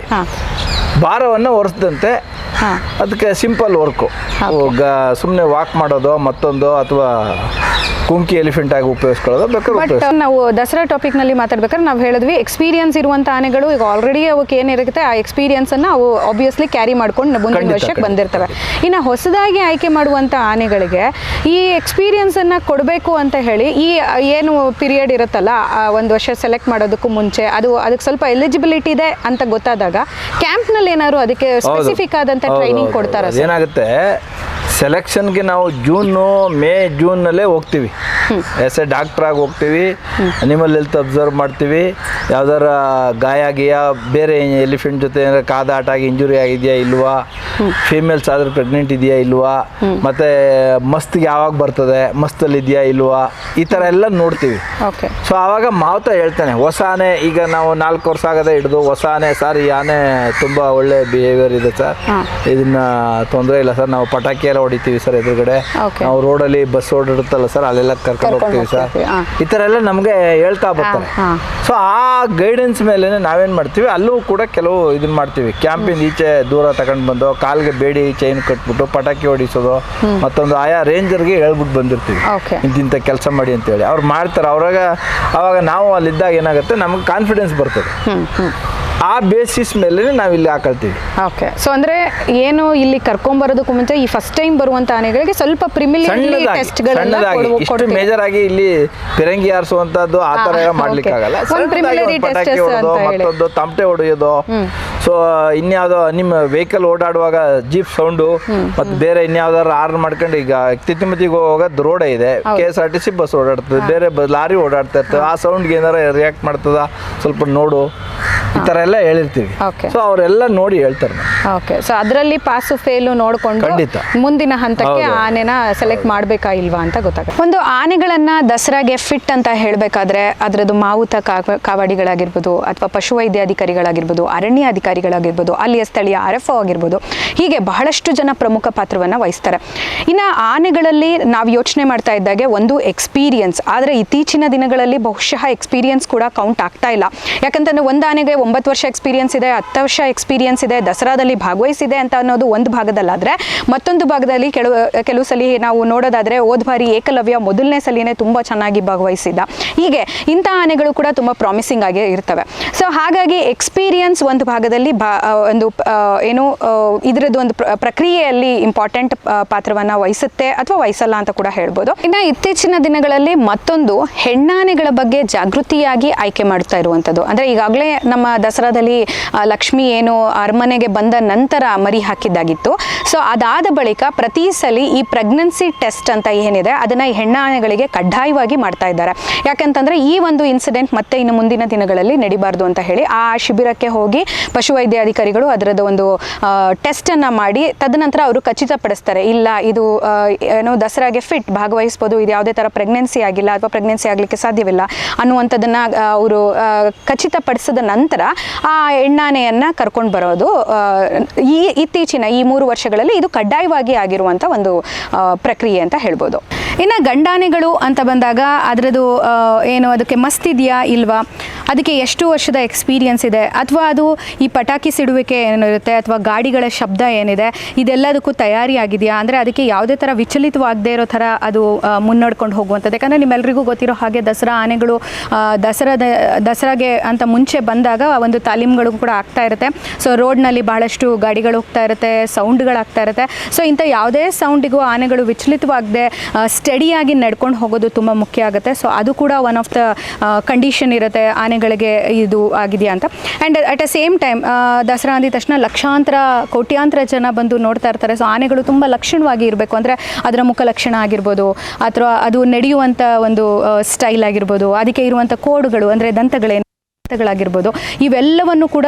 Speaker 3: ಭಾರವನ್ನು ಒರೆಸ್ದಂತೆ ಅದಕ್ಕೆ ಸಿಂಪಲ್ ವರ್ಕು. ಸುಮ್ಮನೆ ವಾಕ್ ಮಾಡೋದು ಮತ್ತೊಂದು ಅಥವಾ ಕುಂಕಿ ಎಲಿಫೆಂಟ್ ಆಗಿ ಉಪಯೋಗಿಸ್ಕೊಳ್ಳೋದು ಬೇಕಾದ್ರೆ
Speaker 1: ನಾವು ದಸರಾ ಟಾಪಿಕ್ನಲ್ಲಿ ಮಾತಾಡ್ಬೇಕಾದ್ರೆ ನಾವು ಹೇಳಿದ್ವಿ ಎಕ್ಸ್ಪೀರಿಯನ್ಸ್ ಇರುವಂತ ಆನೆಗಳು ಈಗ ಆಲ್ರೆಡಿ ಅವಕ್ಕೆ ಏನಿರುತ್ತೆ ಆ ಎಕ್ಸ್ಪೀರಿಯನ್ಸ್ ಅನ್ನ ಅವು ಆಬ್ವಿಯಸ್ಲಿ ಕ್ಯಾರಿ ಮಾಡ್ಕೊಂಡು ಮುಂದಿನ ವರ್ಷಕ್ಕೆ. ಬಂದಿರ್ತವೆ. ಇನ್ನು ಹೊಸದಾಗಿ ಆಯ್ಕೆ ಮಾಡುವಂತ ಆನೆಗಳಿಗೆ ಈ ಎಕ್ಸ್ಪೀರಿಯನ್ಸ್ ಅನ್ನ ಕೊಡಬೇಕು ಅಂತ ಹೇಳಿ ಈ ಏನು ಪೀರಿಯಡ್ ಇರುತ್ತಲ್ಲ ಆ ಒಂದು ವರ್ಷ ಸೆಲೆಕ್ಟ್ ಮಾಡೋದಕ್ಕೂ ಮುಂಚೆ ಅದು ಅದಕ್ಕೆ ಸ್ವಲ್ಪ ಎಲಿಜಿಬಿಲಿಟಿ ಇದೆ ಅಂತ ಗೊತ್ತಾದಾಗ ಕ್ಯಾಂಪ್ನಲ್ಲಿ ಏನಾದ್ರು ಅದಕ್ಕೆ ಸ್ಪೆಸಿಫಿಕ್ ಆದಂತ ಟ್ರೈನಿಂಗ್ ಕೊಡ್ತಾರ
Speaker 3: ಏನಾಗುತ್ತೆ ಸೆಲೆಕ್ಷನ್ಗೆ ನಾವು ಜೂನು ಮೇ ಜೂನ್ನಲ್ಲೇ ಹೋಗ್ತೀವಿ. ಎಸ್ ಎ ಡಾಕ್ಟ್ರಾಗಿ ಹೋಗ್ತೀವಿ. ಅನಿಮಲ್ ಹೆಲ್ತ್ ಅಬ್ಸರ್ವ್ ಮಾಡ್ತೀವಿ. ಯಾವ್ದಾರ ಗಾಯ ಗೀಯ ಬೇರೆ ಎಲಿಫೆಂಟ್ ಜೊತೆ ಏನಾರ ಕಾದಾಟ ಆಗಿ ಇಂಜುರಿ ಆಗಿದೆಯಾ ಇಲ್ವಾ? ಫೀಮೇಲ್ಸ್ ಆದ್ರೆ ಪ್ರೆಗ್ನೆಂಟ್ ಇದೆಯಾ ಇಲ್ವಾ? ಮತ್ತೆ ಮಸ್ತ್ ಯಾವಾಗ ಬರ್ತದೆ? ಮಸ್ತಲ್ಲಿ ಇದೆಯಾ ಇಲ್ವಾ? ಈ ಥರ ಎಲ್ಲ ನೋಡ್ತೀವಿ.
Speaker 1: ಓಕೆ
Speaker 3: ಸೊ ಆವಾಗ ಮಾವತ ಹೇಳ್ತಾನೆ ಹೊಸ ಆನೆ ಈಗ ನಾವು ನಾಲ್ಕು ವರ್ಷ ಆಗದೆ ಹಿಡಿದು ಹೊಸ ಆನೆ ಸರ್ ಈ ಆನೆ ತುಂಬ ಒಳ್ಳೆ ಬಿಹೇವಿಯರ್ ಇದೆ ಸರ್. ಇದನ್ನ ತೊಂದರೆ ಇಲ್ಲ ಸರ್ ನಾವು ಪಟಾಕಿ ಎಲ್ಲ ಹೊಡಿತೀವಿ ಸರ್ ಎದುರುಗಡೆ. ನಾವು ರೋಡಲ್ಲಿ ಬಸ್ ಓಡಿರುತ್ತಲ್ಲ ಸರ್ ಅಲ್ಲೆಲ್ಲ ಕರ್ಕೊಂಡು ಹೋಗ್ತೀವಿ ಸರ್. ಈ ಥರ ಎಲ್ಲ ನಮಗೆ ಹೇಳ್ತಾ ಬರ್ತಾರೆ. ಸೊ ಆ ಗೈಡೆನ್ಸ್ ಮೇಲೆ ನಾವೇನ್ ಮಾಡ್ತೀವಿ? ಅಲ್ಲೂ ಕೂಡ ಕೆಲವು ಇದನ್ನ ಮಾಡ್ತೀವಿ. ಕ್ಯಾಂಪಿಂದ ಈಚೆ ದೂರ ತಗೊಂಡು ಬಂದು ಕಾಲ್ಗೆ ಬೇಡಿ ಚೈನ್ ಕಟ್ಬಿಟ್ಟು ಪಟಾಕಿ ಹೊಡಿಸೋದು ಮತ್ತೊಂದು ಆಯಾ ರೇಂಜರ್ಗೆ ಹೇಳ್ಬಿಟ್ಟು ಬಂದಿರ್ತೀವಿ.
Speaker 1: ಇಂತಿಂತ
Speaker 3: ಇಂತಿಂಥ ಕೆಲಸ ಮಾಡಿ ಅಂತ ಹೇಳಿ ಅವ್ರು ಮಾಡ್ತಾರೆ. ಅವ್ರಾಗ ಅವಾಗ ನಾವು ಅಲ್ಲಿದ್ದಾಗ ಏನಾಗುತ್ತೆ? ನಮ್ಗೆ ಕಾನ್ಫಿಡೆನ್ಸ್ ಬರ್ತದೆ. ಆ ಬೇಸಿಸ್ ಮೇಲೆ ನಾವು ಇಲ್ಲಿ ಹಾಕೊಳ್ತೀವಿ.
Speaker 1: ಓಕೆ ಸೊ ಅಂದ್ರೆ ಏನು ಇಲ್ಲಿ ಕರ್ಕೊಂಬರೋದಕ್ಕೂ ಮುಂಚೆ ಈ ಫಸ್ಟ್ ಟೈಮ್ ಬರುವಂತ ಆನೆಗಳಿಗೆ ಸ್ವಲ್ಪ ಪ್ರಿಮಿಲಿಯರಿ
Speaker 3: ಇಷ್ಟು ಮೇಜರ್ ಆಗಿ ಇಲ್ಲಿ ಪಿರಂಗಿ ಆರಿಸುವಂತದ್ದು ಆ ತರ
Speaker 1: ಎಲ್ಲ
Speaker 3: ಮಾಡ್ಲಿಕ್ಕೆ ಆಗಲ್ಲ. ಮತ್ತೊಂದು ತಮಟೆ ಹೊಡೆಯೋದು. ಸೊ ಇನ್ಯಾವುದೋ ನಿಮ್ಮ ವೆಹಿಕಲ್ ಓಡಾಡುವಾಗ ಜೀಪ್ ಸೌಂಡು ಮತ್ತು ಬೇರೆ ಇನ್ಯಾವ್ದಾದ್ರು ಆರ್ನ್ ಮಾಡ್ಕೊಂಡು ಈಗ ತಿತ್ತಿಮತಿಗೆ ಹೋಗೋದು ರೋಡ್ ಇದೆ. K S R T C bus ಓಡಾಡ್ತದೆ. ಬೇರೆ ಲಾರಿ ಓಡಾಡ್ತಾ ಇರ್ತದೆ. ಆ ಸೌಂಡ್ಗೆ ಏನಾರ ರಿಯಾಕ್ಟ್ ಮಾಡ್ತದ? ಸ್ವಲ್ಪ ನೋಡು. ಈ ಥರ ಎಲ್ಲ ಹೇಳಿರ್ತೀವಿ
Speaker 1: Okay.
Speaker 3: ಸೊ ಅವರೆಲ್ಲ ನೋಡಿ ಹೇಳ್ತಾರೆ
Speaker 1: ಓಕೆ ಸೊ ಅದರಲ್ಲಿ ಪಾಸು ಫೇಲು ನೋಡಿಕೊಂಡು
Speaker 3: ಖಂಡಿತ.
Speaker 1: ಮುಂದಿನ ಹಂತಕ್ಕೆ
Speaker 3: ಹೌದು.
Speaker 1: ಆನೆನ ಸೆಲೆಕ್ಟ್ ಮಾಡಬೇಕಾ ಇಲ್ವಾ ಅಂತ ಗೊತ್ತಾಗುತ್ತೆ ಒಂದು ಆನೆಗಳನ್ನ ದಸರಾಗೆ ಫಿಟ್ ಅಂತ ಹೇಳಬೇಕಾದ್ರೆ ಅದರದ್ದು ಮಾವುತ ಕಾವ- ಕಾವಾಡಿಗಳಾಗಿರ್ಬೋದು ಅಥವಾ ಪಶುವೈದ್ಯಾಧಿಕಾರಿಗಳಾಗಿರ್ಬೋದು ಅರಣ್ಯ ಅಧಿಕಾರಿಗಳಾಗಿರ್ಬೋದು ಅಲ್ಲಿಯ ಸ್ಥಳೀಯ ಆರ್ ಎಫ್ ಆಗಿರ್ಬೋದು ಹೀಗೆ ಬಹಳಷ್ಟು ಜನ ಪ್ರಮುಖ ಪಾತ್ರವನ್ನ ವಹಿಸ್ತಾರೆ ಇನ್ನು ಆನೆಗಳಲ್ಲಿ ನಾವು ಯೋಚನೆ ಮಾಡ್ತಾ ಇದ್ದಾಗೆ ಒಂದು ಎಕ್ಸ್ಪೀರಿಯನ್ಸ್ ಆದರೆ ಇತ್ತೀಚಿನ ದಿನಗಳಲ್ಲಿ ಬಹುಶಃ ಎಕ್ಸ್ಪೀರಿಯನ್ಸ್ ಕೂಡ ಕೌಂಟ್ ಆಗ್ತಾ ಇಲ್ಲ. ಯಾಕಂತಂದ್ರೆ ಒಂದು ಆನೆಗೆ ಒಂಬತ್ತು ವರ್ಷ ಎಕ್ಸ್ಪೀರಿಯನ್ಸ್ ಇದೆ, ಹತ್ತು ವರ್ಷ ಎಕ್ಸ್ಪೀರಿಯನ್ಸ್ ಇದೆ, ದಸರಾದಲ್ಲಿ ಭಾಗವಹಿಸಿದೆ ಅಂತ ಅನ್ನೋದು ಒಂದು ಭಾಗದಲ್ಲಾದರೆ ಮತ್ತೊಂದು ಭಾಗದಲ್ಲಿ ಕೆಲವು ಕೆಲವು ಸಲ ನಾವು ನೋಡೋದಾದರೆ ಹೋದ ಬಾರಿ ಏಕಲವ್ಯ ಮೊದಲನೇ ಸಲಿನೇ ತುಂಬ ಚೆನ್ನಾಗಿ ಭಾಗವಹಿಸಿದ್ದ. ಹೀಗೆ ಇಂಥ ಆನೆಗಳು ಕೂಡ ತುಂಬ ಪ್ರಾಮಿಸಿಂಗ್ ಆಗಿ ಇರ್ತವೆ. ಸೊ ಹಾಗಾಗಿ ಎಕ್ಸ್ಪೀರಿಯನ್ಸ್ ಒಂದು ಭಾಗದಲ್ಲಿ ಬಾ ಒಂದು ಏನು ಇದರದ್ದು ಒಂದು ಪ್ರಕ್ರಿಯೆಯಲ್ಲಿ ಇಂಪಾರ್ಟೆಂಟ್ ಪಾತ್ರವನ್ನು ವಹಿಸುತ್ತೆ ಅಥವಾ ವಹಿಸಲ್ಲ ಅಂತ ಕೂಡ ಹೇಳ್ಬೋದು. ಇನ್ನು ಇತ್ತೀಚಿನ ದಿನಗಳಲ್ಲಿ ಮತ್ತೊಂದು ಹೆಣ್ಣಾನೆಗಳ ಬಗ್ಗೆ ಜಾಗೃತಿಯಾಗಿ ಆಯ್ಕೆ ಮಾಡ್ತಾ ಇರುವಂಥದ್ದು ಅಂದರೆ ಈಗಾಗಲೇ ನಮ್ಮ ದಸರಾದಲ್ಲಿ ಲಕ್ಷ್ಮಿ ಏನು ಅರಮನೆಗೆ ಬಂದ ನಂತರ ಮರಿ ಹಾಕಿದ್ದಾಗಿತ್ತು. ಸೊ ಅದಾದ ಬಳಿಕ ಪ್ರತಿ ಸಲ ಈ ಪ್ರೆಗ್ನೆನ್ಸಿ ಟೆಸ್ಟ್ ಅಂತ ಏನಿದೆ, ಅದನ್ನು ಈ ಹೆಣ್ಣಾನೆಗಳಿಗೆ ಕಡ್ಡಾಯವಾಗಿ ಮಾಡ್ತಾ ಇದ್ದಾರೆ. ಯಾಕಂತಂದರೆ ಈ ಒಂದು ಇನ್ಸಿಡೆಂಟ್ ಮತ್ತೆ ಇನ್ನು ಮುಂದಿನ ದಿನಗಳಲ್ಲಿ ನಡಿಬಾರ್ದು ಅಂತ ಹೇಳಿ ಆ ಶಿಬಿರಕ್ಕೆ ಹೋಗಿ ಪಶುವೈದ್ಯಾಧಿಕಾರಿಗಳು ಅದರದ ಒಂದು ಟೆಸ್ಟನ್ನು ಮಾಡಿ, ತದನಂತರ ಅವರು ಖಚಿತಪಡಿಸ್ತಾರೆ, ಇಲ್ಲ ಇದು ಏನು ದಸರಾಗೆ ಫಿಟ್ ಭಾಗವಹಿಸ್ಬೋದು. ಇದು ಯಾವುದೇ ಥರ ಪ್ರೆಗ್ನೆನ್ಸಿ ಆಗಿಲ್ಲ ಅಥವಾ ಪ್ರೆಗ್ನೆನ್ಸಿ ಆಗಲಿಕ್ಕೆ ಸಾಧ್ಯವಿಲ್ಲ ಅನ್ನುವಂಥದ್ದನ್ನು ಅವರು ಖಚಿತಪಡಿಸಿದ ನಂತರ ಆ ಎಣ್ಣಾನೆಯನ್ನು ಕರ್ಕೊಂಡು ಬರೋದು ಈ ಇತ್ತೀಚಿನ ಈ ಮೂರು ವರ್ಷಗಳಲ್ಲಿ ಇದು ಕಡ್ಡಾಯವಾಗಿ ಆಗಿರುವಂಥ ಒಂದು ಪ್ರಕ್ರಿಯೆ ಅಂತ ಹೇಳ್ಬೋದು. ಇನ್ನು ಗಂಡಾನೆಗಳು ಅಂತ ಬಂದಾಗ ಅದರದ್ದು ಏನು ಅದಕ್ಕೆ ಮಸ್ತಿದೆಯಾ ಇಲ್ವಾ? ಅದಕ್ಕೆ ಎಷ್ಟು ವರ್ಷದ ಎಕ್ಸ್ಪೀರಿಯನ್ಸ್ ಇದೆ? ಅಥವಾ ಅದು ಈ ಪಟಾಕಿ ಸಿಡುವಿಕೆ ಏನಿರುತ್ತೆ ಅಥವಾ ಗಾಡಿಗಳ ಶಬ್ದ ಏನಿದೆ? ಇದೆಲ್ಲದಕ್ಕೂ ತಯಾರಿ ಆಗಿದೆಯಾ ಅಂದರೆ ಅದಕ್ಕೆ ಯಾವುದೇ ಥರ ವಿಚಲಿತವಾಗದೇ ಇರೋ ಥರ ಅದು ಮುನ್ನಡ್ಕೊಂಡು ಹೋಗುವಂಥದ್ದು. ಯಾಕಂದರೆ ನಿಮ್ಮೆಲ್ಲರಿಗೂ ಗೊತ್ತಿರೋ ಹಾಗೆ ದಸರಾ ಆನೆಗಳು ದಸರಾದ, ದಸರಾಗೆ ಅಂತ ಮುಂಚೆ ಬಂದಾಗ ಒಂದು ತಾಲೀಮ್ಗಳು ಕೂಡ ಆಗ್ತಾ ಇರುತ್ತೆ. ಸೊ, ರೋಡ್ನಲ್ಲಿ ಬಹಳಷ್ಟು ಗಾಡಿಗಳು ಹೋಗ್ತಾ ಇರುತ್ತೆ ಸೌಂಡ್ಗಳಾಗ್ತಾ ಇರುತ್ತೆ. ಸೊ, ಇಂಥ ಯಾವುದೇ ಸೌಂಡಿಗೂ ಆನೆಗಳು ವಿಚಲಿತವಾಗದೆ ಸ್ಟಡಿಯಾಗಿ ನಡ್ಕೊಂಡು ಹೋಗೋದು ತುಂಬ ಮುಖ್ಯ ಆಗುತ್ತೆ. ಸೊ, ಅದು ಕೂಡ ಒನ್ ಆಫ್ ದ ಕಂಡೀಷನ್ ಇರುತ್ತೆ ಆನೆಗಳಿಗೆ ಇದು ಆಗಿದೆಯಾ ಅಂತ. And at a same time Dasara ಅಂದಿದ ತಕ್ಷಣ ಲಕ್ಷಾಂತರ, ಕೋಟ್ಯಾಂತರ ಜನ ಬಂದು ನೋಡ್ತಾ ಇರ್ತಾರೆ. ಸೊ, ಆನೆಗಳು ತುಂಬ ಲಕ್ಷಣವಾಗಿ ಅಂದರೆ ಅದರ ಮುಖ ಲಕ್ಷಣ ಆಗಿರ್ಬೋದು, ಅಥವಾ ಅದು ನಡೆಯುವಂಥ ಒಂದು ಸ್ಟೈಲ್ ಆಗಿರ್ಬೋದು, ಅದಕ್ಕೆ ಇರುವಂಥ ಕೋಡುಗಳು ಅಂದರೆ ದಂತಗಳೇನು? ಗಳಾಗಿರ್ಬೋದು ಇವೆಲ್ಲವನ್ನು ಕೂಡ